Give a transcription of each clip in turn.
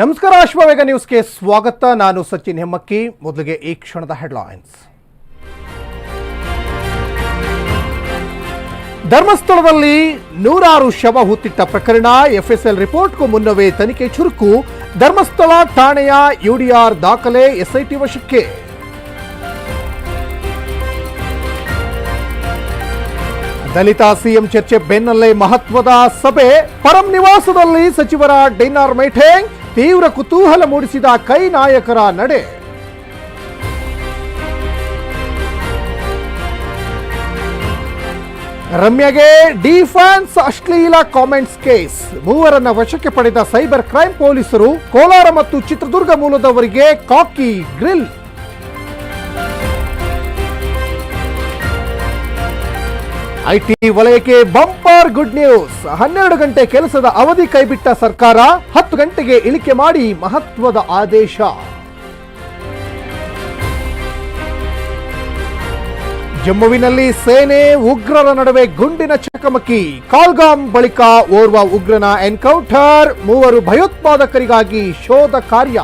ನಮಸ್ಕಾರ ಅಶ್ವವೇಗ ನ್ಯೂಸ್ಗೆ ಸ್ವಾಗತ. ನಾನು ಸಚಿನ್ ಹೆಮ್ಮಕ್ಕಿ. ಮೊದಲಿಗೆ ಈ ಕ್ಷಣದ ಹೆಡ್ಲೈನ್ಸ್. ಧರ್ಮಸ್ಥಳದಲ್ಲಿ ನೂರಾರು ಶವ ಹುತ್ತಿಟ್ಟ ಪ್ರಕರಣ. ಎಫ್ಎಸ್ಎಲ್ ರಿಪೋರ್ಟ್ಗೂ ಮುನ್ನವೇ ತನಿಖೆ ಚುರುಕು. ಧರ್ಮಸ್ಥಳ ಠಾಣೆಯ ಯುಡಿಆರ್ ದಾಖಲೆ ಎಸ್ಐಟಿ ವಶಕ್ಕೆ. ದಲಿತ ಸಿಎಂ ಚರ್ಚೆ ಬೆನ್ನಲ್ಲೇ ಮಹತ್ವದ ಸಭೆ. ಪರಂ ನಿವಾಸದಲ್ಲಿ ಸಚಿವರ ಡೈನಾರ್ ಮೀಟಿಂಗ್ ತೀವ್ರ ಕುತೂಹಲ ಮೂಡಿಸಿದ ಕೈ ನಾಯಕರ ನಡೆ. ರಮ್ಯಗೆ ಡಿಫೆನ್ಸ್ ಅಶ್ಲೀಲ ಕಾಮೆಂಟ್ಸ್ ಕೇಸ್. ಮೂವರನ್ನ ವಶಕ್ಕೆ ಪಡೆದ ಸೈಬರ್ ಕ್ರೈಂ ಪೊಲೀಸರು ಕೋಲಾರ ಮತ್ತು ಚಿತ್ರದುರ್ಗ ಮೂಲದವರಿಗೆ ಕಾಕಿ ಗ್ರಿಲ್. ಐಟಿ ವಲಯಕ್ಕೆ ಬಂಪರ್ ಗುಡ್ ನ್ಯೂಸ್. ಹನ್ನೆರಡು ಗಂಟೆ ಕೆಲಸದ ಅವಧಿ ಕೈಬಿಟ್ಟ ಸರ್ಕಾರ ಹತ್ತು ಗಂಟೆಗೆ ಇಳಿಕೆ ಮಾಡಿ ಮಹತ್ವದ ಆದೇಶ. ಜಮ್ಮುವಿನಲ್ಲಿ ಸೇನೆ ಉಗ್ರರ ನಡುವೆ ಗುಂಡಿನ ಚಕಮಕಿ. ಕಾಲ್ಗಾಮ್ ಬಳಿಕ ಓರ್ವ ಉಗ್ರನ ಎನ್ಕೌಂಟರ್, ಮೂವರು ಭಯೋತ್ಪಾದಕರಿಗಾಗಿ ಶೋಧ ಕಾರ್ಯ.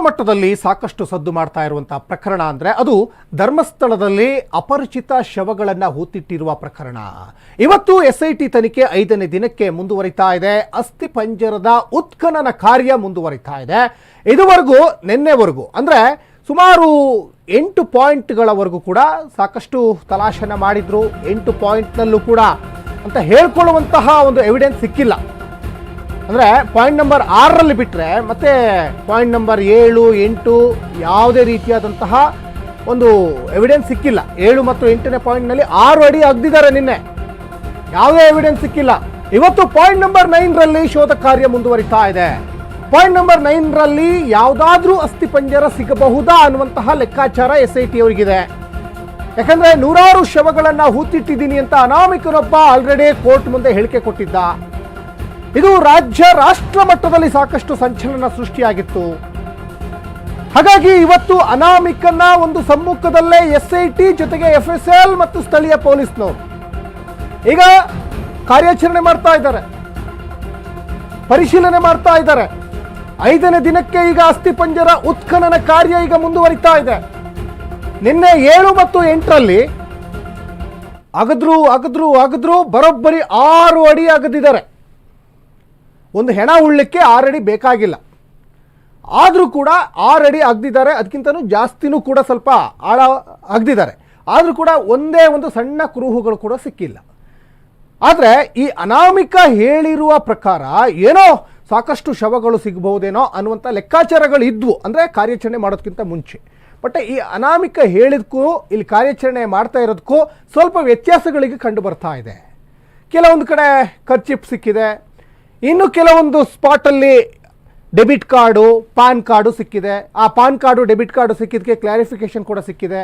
ಮಟ್ಟದಲ್ಲಿ ಸಾಕಷ್ಟು ಸದ್ದು ಮಾಡ್ತಾ ಇರುವಂತಹ ಪ್ರಕರಣ ಅಂದ್ರೆ ಅದು ಧರ್ಮಸ್ಥಳದಲ್ಲಿ ಅಪರಿಚಿತ ಶವಗಳನ್ನ ಹೂತಿಟ್ಟಿರುವ ಪ್ರಕರಣ. ಇವತ್ತು ಎಸ್ಐಟಿ ತನಿಖೆ ಐದನೇ ದಿನಕ್ಕೆ ಮುಂದುವರಿತಾ ಇದೆ. ಅಸ್ಥಿ ಪಂಜರದ ಉತ್ಖನನ ಕಾರ್ಯ ಮುಂದುವರಿತಾ ಇದೆ. ಇದುವರೆಗೂ, ನಿನ್ನೆವರೆಗೂ, ಅಂದ್ರೆ ಸುಮಾರು ಎಂಟು ಪಾಯಿಂಟ್ಗಳವರೆಗೂ ಕೂಡ ಸಾಕಷ್ಟು ತಲಾಶನ ಮಾಡಿದ್ರು. ಎಂಟು ಪಾಯಿಂಟ್ನಲ್ಲೂ ಕೂಡ ಅಂತ ಹೇಳ್ಕೊಳ್ಳುವಂತಹ ಒಂದು ಎವಿಡೆನ್ಸ್ ಸಿಕ್ಕಿಲ್ಲ. ಅಂದರೆ ಪಾಯಿಂಟ್ ನಂಬರ್ ಆರರಲ್ಲಿ ಬಿಟ್ಟರೆ ಮತ್ತೆ ಪಾಯಿಂಟ್ ನಂಬರ್ ಏಳು, ಎಂಟು ಯಾವುದೇ ರೀತಿಯಾದಂತಹ ಒಂದು ಎವಿಡೆನ್ಸ್ ಸಿಕ್ಕಿಲ್ಲ. ಏಳು ಮತ್ತು ಎಂಟನೇ ಪಾಯಿಂಟ್ನಲ್ಲಿ ಆರು ಅಡಿ ಅಗ್ದಿದ್ದಾರೆ ನಿನ್ನೆ. ಯಾವುದೇ ಎವಿಡೆನ್ಸ್ ಸಿಕ್ಕಿಲ್ಲ. ಇವತ್ತು ಪಾಯಿಂಟ್ ನಂಬರ್ ನೈನ್ರಲ್ಲಿ ಶೋಧ ಕಾರ್ಯ ಮುಂದುವರಿತಾ ಇದೆ. ಪಾಯಿಂಟ್ ನಂಬರ್ ನೈನ್ರಲ್ಲಿ ಯಾವುದಾದ್ರೂ ಅಸ್ಥಿಪಂಜರ ಸಿಗಬಹುದಾ ಅನ್ನುವಂತಹ ಲೆಕ್ಕಾಚಾರ ಎಸ್ ಐ ಟಿ ಅವರಿಗಿದೆ ಯಾಕಂದ್ರೆ ನೂರಾರು ಶವಗಳನ್ನು ಹೂತಿಟ್ಟಿದ್ದೀನಿ ಅಂತ ಅನಾಮಿಕನೊಬ್ಬ ಆಲ್ರೆಡಿ ಕೋರ್ಟ್ ಮುಂದೆ ಹೇಳಿಕೆ ಕೊಟ್ಟಿದ್ದ. ಇದು ರಾಜ್ಯ ರಾಷ್ಟ್ರ ಮಟ್ಟದಲ್ಲಿ ಸಾಕಷ್ಟು ಸಂಚಲನ ಸೃಷ್ಟಿಯಾಗಿತ್ತು. ಹಾಗಾಗಿ ಇವತ್ತು ಅನಾಮಿಕನ್ನ ಒಂದು ಸಮ್ಮುಖದಲ್ಲೇ ಎಸ್ ಐ ಟಿ ಜೊತೆಗೆ ಎಫ್ ಎಸ್ ಎಲ್ ಮತ್ತು ಸ್ಥಳೀಯ ಪೊಲೀಸ್ನವರು ಈಗ ಕಾರ್ಯಾಚರಣೆ ಮಾಡ್ತಾ ಇದ್ದಾರೆ. ಪರಿಶೀಲನೆ ಮಾಡ್ತಾ ಇದ್ದಾರೆ. ಐದನೇ ದಿನಕ್ಕೆ ಈಗ ಅಸ್ಥಿಪಂಜರ ಉತ್ಖನನ ಕಾರ್ಯ ಈಗ ಮುಂದುವರಿತಾ ಇದೆ. ನಿನ್ನೆ ಏಳು ಮತ್ತು ಎಂಟರಲ್ಲಿ ಅಗದ್ರು ಅಗದ್ರು ಅಗದ್ರು ಬರೋಬ್ಬರಿ ಆರು ಅಡಿ ಅಗದಿದ್ದಾರೆ. ಒಂದು ಹೆಣ ಉಳ್ಳಿಕ್ಕೆ ಆರು ಅಡಿ ಬೇಕಾಗಿಲ್ಲ. ಆದರೂ ಕೂಡ ಆರು ಅಡಿ ಅಗ್ದಿದ್ದಾರೆ ಅದಕ್ಕಿಂತನೂ ಜಾಸ್ತಿನೂ ಕೂಡ ಸ್ವಲ್ಪ ಆಳ ಅಗ್ದಿದ್ದಾರೆ ಆದರೂ ಕೂಡ ಒಂದೇ ಒಂದು ಸಣ್ಣ ಕುರುಹುಗಳು ಕೂಡ ಸಿಕ್ಕಿಲ್ಲ. ಆದರೆ ಈ ಅನಾಮಿಕ ಹೇಳಿರುವ ಪ್ರಕಾರ ಏನೋ ಸಾಕಷ್ಟು ಶವಗಳು ಸಿಗಬಹುದೇನೋ ಅನ್ನುವಂಥ ಲೆಕ್ಕಾಚಾರಗಳು ಇದ್ವು. ಅಂದರೆ ಕಾರ್ಯಾಚರಣೆ ಮಾಡೋದಕ್ಕಿಂತ ಮುಂಚೆ. ಬಟ್ ಈ ಅನಾಮಿಕ ಹೇಳಿದಕ್ಕೂ ಇಲ್ಲಿ ಕಾರ್ಯಾಚರಣೆ ಮಾಡ್ತಾ ಇರೋದಕ್ಕೂ ಸ್ವಲ್ಪ ವ್ಯತ್ಯಾಸಗಳಿಗೆ ಕಂಡು ಬರ್ತಾ ಇದೆ. ಕೆಲವೊಂದು ಕಡೆ ಖರ್ಚಿಪ್ ಸಿಕ್ಕಿದೆ ಇನ್ನು ಕೆಲವೊಂದು ಸ್ಪಾಟಲ್ಲಿ ಡೆಬಿಟ್ ಕಾರ್ಡು ಪಾನ್ ಕಾರ್ಡು ಸಿಕ್ಕಿದೆ. ಆ ಪಾನ್ ಕಾರ್ಡು ಡೆಬಿಟ್ ಕಾರ್ಡು ಸಿಕ್ಕಿದ್ದಕ್ಕೆ ಕ್ಲಾರಿಫಿಕೇಶನ್ ಕೂಡ ಸಿಕ್ಕಿದೆ.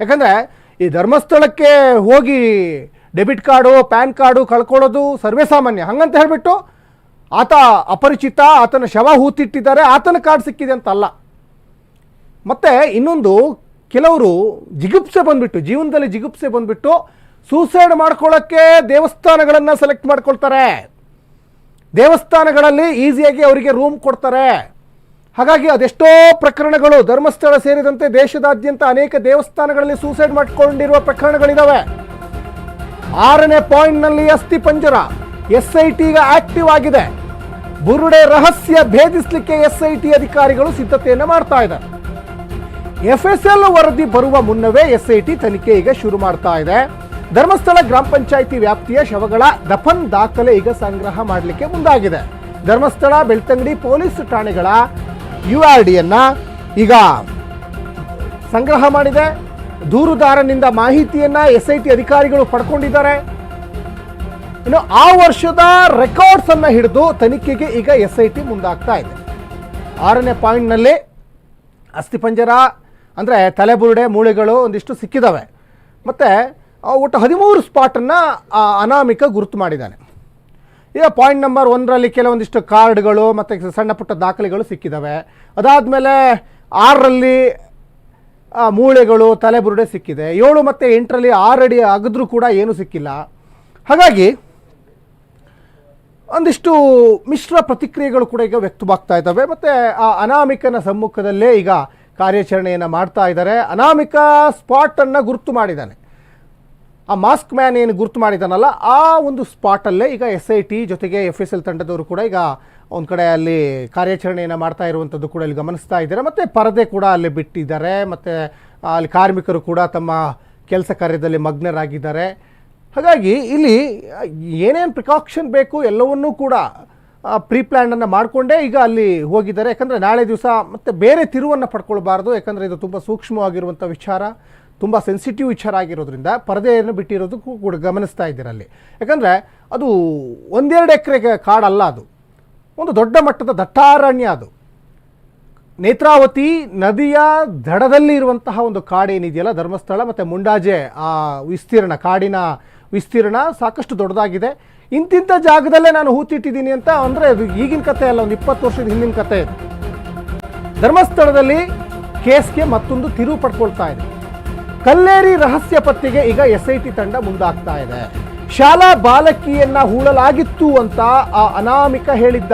ಯಾಕಂದರೆ ಈ ಧರ್ಮಸ್ಥಳಕ್ಕೆ ಹೋಗಿ ಡೆಬಿಟ್ ಕಾರ್ಡು ಪ್ಯಾನ್ ಕಾರ್ಡು ಕಳ್ಕೊಳ್ಳೋದು ಸರ್ವೇ ಸಾಮಾನ್ಯ. ಹಂಗಂತ ಹೇಳಿಬಿಟ್ಟು ಆತ ಅಪರಿಚಿತ, ಆತನ ಶವ ಹೂತಿಟ್ಟಿದ್ದಾರೆ, ಆತನ ಕಾರ್ಡ್ ಸಿಕ್ಕಿದೆ ಅಂತಲ್ಲ. ಮತ್ತು ಇನ್ನೊಂದು ಕೆಲವರು ಜಿಗುಪ್ಸೆ ಬಂದುಬಿಟ್ಟು, ಜೀವನದಲ್ಲಿ ಜಿಗುಪ್ಸೆ ಬಂದುಬಿಟ್ಟು ಸೂಸೈಡ್ ಮಾಡ್ಕೊಳ್ಳೋಕ್ಕೆ ದೇವಸ್ಥಾನಗಳನ್ನು ಸೆಲೆಕ್ಟ್ ಮಾಡ್ಕೊಳ್ತಾರೆ. ದೇವಸ್ಥಾನಗಳಲ್ಲಿ ಈಸಿಯಾಗಿ ಅವರಿಗೆ ರೂಮ್ ಕೊಡ್ತಾರೆ. ಹಾಗಾಗಿ ಅದೆಷ್ಟೋ ಪ್ರಕರಣಗಳು ಧರ್ಮಸ್ಥಳ ಸೇರಿದಂತೆ ದೇಶದಾದ್ಯಂತ ಅನೇಕ ದೇವಸ್ಥಾನಗಳಲ್ಲಿ ಸೂಸೈಡ್ ಮಾಡಿಕೊಂಡಿರುವ ಪ್ರಕರಣಗಳಿದಾವೆ. ಆರನೇ ಪಾಯಿಂಟ್ನಲ್ಲಿ ಅಸ್ಥಿ ಪಂಜರ ಎಸ್ ಐ ಟಿ ಈಗ ಆಕ್ಟಿವ್ ಆಗಿದೆ. ಬುರುಡೆ ರಹಸ್ಯ ಭೇದಿಸಲಿಕ್ಕೆ ಎಸ್ ಐ ಟಿ ಅಧಿಕಾರಿಗಳು ಸಿದ್ಧತೆಯನ್ನು ಮಾಡ್ತಾ ಇದ್ದಾರೆ. ಎಫ್ ಎಸ್ ಎಲ್ ವರದಿ ಬರುವ ಮುನ್ನವೇ ಎಸ್ ಐ ಟಿ ತನಿಖೆ ಈಗ ಶುರು ಮಾಡ್ತಾ ಇದೆ. ಧರ್ಮಸ್ಥಳ ಗ್ರಾಮ ಪಂಚಾಯಿತಿ ವ್ಯಾಪ್ತಿಯ ಶವಗಳ ದಫನ್ ದಾಖಲೆ ಈಗ ಸಂಗ್ರಹ ಮಾಡಲಿಕ್ಕೆ ಮುಂದಾಗಿದೆ. ಧರ್ಮಸ್ಥಳ, ಬೆಳ್ತಂಗಡಿ ಪೊಲೀಸ್ ಠಾಣೆಗಳ ಯು ಆರ್ ಡಿಯನ್ನು ಈಗ ಸಂಗ್ರಹ ಮಾಡಿದೆ. ದೂರುದಾರನಿಂದ ಮಾಹಿತಿಯನ್ನ ಎಸ್ ಐ ಟಿ ಅಧಿಕಾರಿಗಳು ಪಡ್ಕೊಂಡಿದ್ದಾರೆ. ಇನ್ನು ಆ ವರ್ಷದ ರೆಕಾರ್ಡ್ಸ್ ಅನ್ನ ಹಿಡಿದು ತನಿಖೆಗೆ ಈಗ ಎಸ್ ಐ ಟಿ ಮುಂದಾಗ್ತಾ ಇದೆ. ಆರನೇ ಪಾಯಿಂಟ್ನಲ್ಲಿ ಅಸ್ಥಿಪಂಜರ ಅಂದರೆ ತಲೆಬುರುಡೆ ಮೂಳೆಗಳು ಒಂದಿಷ್ಟು ಸಿಕ್ಕಿದಾವೆ. ಮತ್ತು ಒಟ್ಟು ಹದಿಮೂರು ಸ್ಪಾಟನ್ನು ಅನಾಮಿಕ ಗುರುತು ಮಾಡಿದ್ದಾನೆ. ಈಗ ಪಾಯಿಂಟ್ ನಂಬರ್ ಒಂದರಲ್ಲಿ ಕೆಲವೊಂದಿಷ್ಟು ಕಾರ್ಡ್ಗಳು ಮತ್ತು ಸಣ್ಣ ಪುಟ್ಟ ದಾಖಲೆಗಳು ಸಿಕ್ಕಿದ್ದಾವೆ ಅದಾದಮೇಲೆ ಆರರಲ್ಲಿ ಮೂಳೆಗಳು, ತಲೆಬುರುಡೆ ಸಿಕ್ಕಿದೆ. ಏಳು ಮತ್ತು ಎಂಟರಲ್ಲಿ ಆರಡಿ ಅಗದ್ರೂ ಕೂಡ ಏನೂ ಸಿಕ್ಕಿಲ್ಲ. ಹಾಗಾಗಿ ಒಂದಿಷ್ಟು ಮಿಶ್ರ ಪ್ರತಿಕ್ರಿಯೆಗಳು ಕೂಡ ಈಗ ವ್ಯಕ್ತವಾಗ್ತಾ ಇದ್ದಾವೆ. ಮತ್ತು, ಆ, ಅನಾಮಿಕನ ಸಮ್ಮುಖದಲ್ಲೇ ಈಗ ಕಾರ್ಯಾಚರಣೆಯನ್ನು ಮಾಡ್ತಾ ಇದ್ದಾರೆ. ಅನಾಮಿಕ ಸ್ಪಾಟನ್ನು ಗುರುತು ಮಾಡಿದ್ದಾನೆ. ಆ ಮಾಸ್ಕ್ ಮ್ಯಾನ್ ಏನು ಗುರುತು ಮಾಡಿದಾನಲ್ಲ ಆ ಒಂದು ಸ್ಪಾಟಲ್ಲೇ ಈಗ ಎಸ್ ಐ ಟಿ ಜೊತೆಗೆ ಎಫ್ ಎಸ್ ಎಲ್ ತಂಡದವರು ಕೂಡ ಈಗ ಒಂದು ಕಡೆ ಅಲ್ಲಿ ಕಾರ್ಯಾಚರಣೆಯನ್ನು ಮಾಡ್ತಾ ಇರುವಂಥದ್ದು ಕೂಡ ಇಲ್ಲಿ ಗಮನಿಸ್ತಾ ಇದ್ದಾರೆ. ಮತ್ತು ಪರದೆ ಕೂಡ ಅಲ್ಲಿ ಬಿಟ್ಟಿದ್ದಾರೆ. ಮತ್ತು ಅಲ್ಲಿ ಕಾರ್ಮಿಕರು ಕೂಡ ತಮ್ಮ ಕೆಲಸ ಕಾರ್ಯದಲ್ಲಿ ಮಗ್ನರಾಗಿದ್ದಾರೆ. ಹಾಗಾಗಿ ಇಲ್ಲಿ ಏನೇನು ಪ್ರಿಕಾಕ್ಷನ್ ಬೇಕು ಎಲ್ಲವನ್ನೂ ಕೂಡ ಪ್ರೀ ಪ್ಲ್ಯಾನನ್ನು ಮಾಡಿಕೊಂಡೇ ಈಗ ಅಲ್ಲಿ ಹೋಗಿದ್ದಾರೆ. ಯಾಕಂದರೆ ನಾಳೆ ದಿವಸ ಮತ್ತು ಬೇರೆ ತಿರುವನ್ನು ಪಡ್ಕೊಳ್ಬಾರ್ದು. ಯಾಕಂದರೆ ಇದು ತುಂಬ ಸೂಕ್ಷ್ಮವಾಗಿರುವಂಥ ವಿಚಾರ. ತುಂಬ ಸೆನ್ಸಿಟಿವ್ ವಿಚಾರ ಆಗಿರೋದ್ರಿಂದ ಪರದೆಯನ್ನು ಬಿಟ್ಟಿರೋದಕ್ಕೂ ಕೂಡ ಗಮನಿಸ್ತಾ ಇದ್ದೀರ ಅಲ್ಲಿ. ಯಾಕಂದರೆ ಅದು ಒಂದೆರಡು ಎಕರೆ ಕಾಡಲ್ಲ ಅದು. ಒಂದು ದೊಡ್ಡ ಮಟ್ಟದ ದಟ್ಟಾರಣ್ಯ ಅದು. ನೇತ್ರಾವತಿ ನದಿಯ ದಡದಲ್ಲಿ ಇರುವಂತಹ ಒಂದು ಕಾಡೇನಿದೆಯಲ್ಲ ಧರ್ಮಸ್ಥಳ ಮತ್ತು ಮುಂಡಾಜೆ, ಆ ವಿಸ್ತೀರ್ಣ, ಕಾಡಿನ ವಿಸ್ತೀರ್ಣ ಸಾಕಷ್ಟು ದೊಡ್ಡದಾಗಿದೆ. ಇಂತಿಂಥ ಜಾಗದಲ್ಲೇ ನಾನು ಹೂತಿಟ್ಟಿದ್ದೀನಿ ಅಂತ ಅಂದರೆ ಅದು ಈಗಿನ ಕಥೆ ಅಲ್ಲ, ಒಂದು ಇಪ್ಪತ್ತು ವರ್ಷದ ಹಿಂದಿನ ಕಥೆ ಧರ್ಮಸ್ಥಳದಲ್ಲಿ ಕೇಸ್ಗೆ ಮತ್ತೊಂದು ತಿರುವು ಪಡ್ಕೊಳ್ತಾ ಇದೆ. ಕಲ್ಲೇರಿ ರಹಸ್ಯ ಪತ್ತೆಗೆ ಈಗ ಎಸ್ ಐ ಟಿ ತಂಡ ಮುಂದಾಗ್ತಾ ಇದೆ. ಶಾಲಾ ಬಾಲಕಿಯನ್ನ ಹೂಳಲಾಗಿತ್ತು ಅಂತ ಆ ಅನಾಮಿಕ ಹೇಳಿದ್ದ.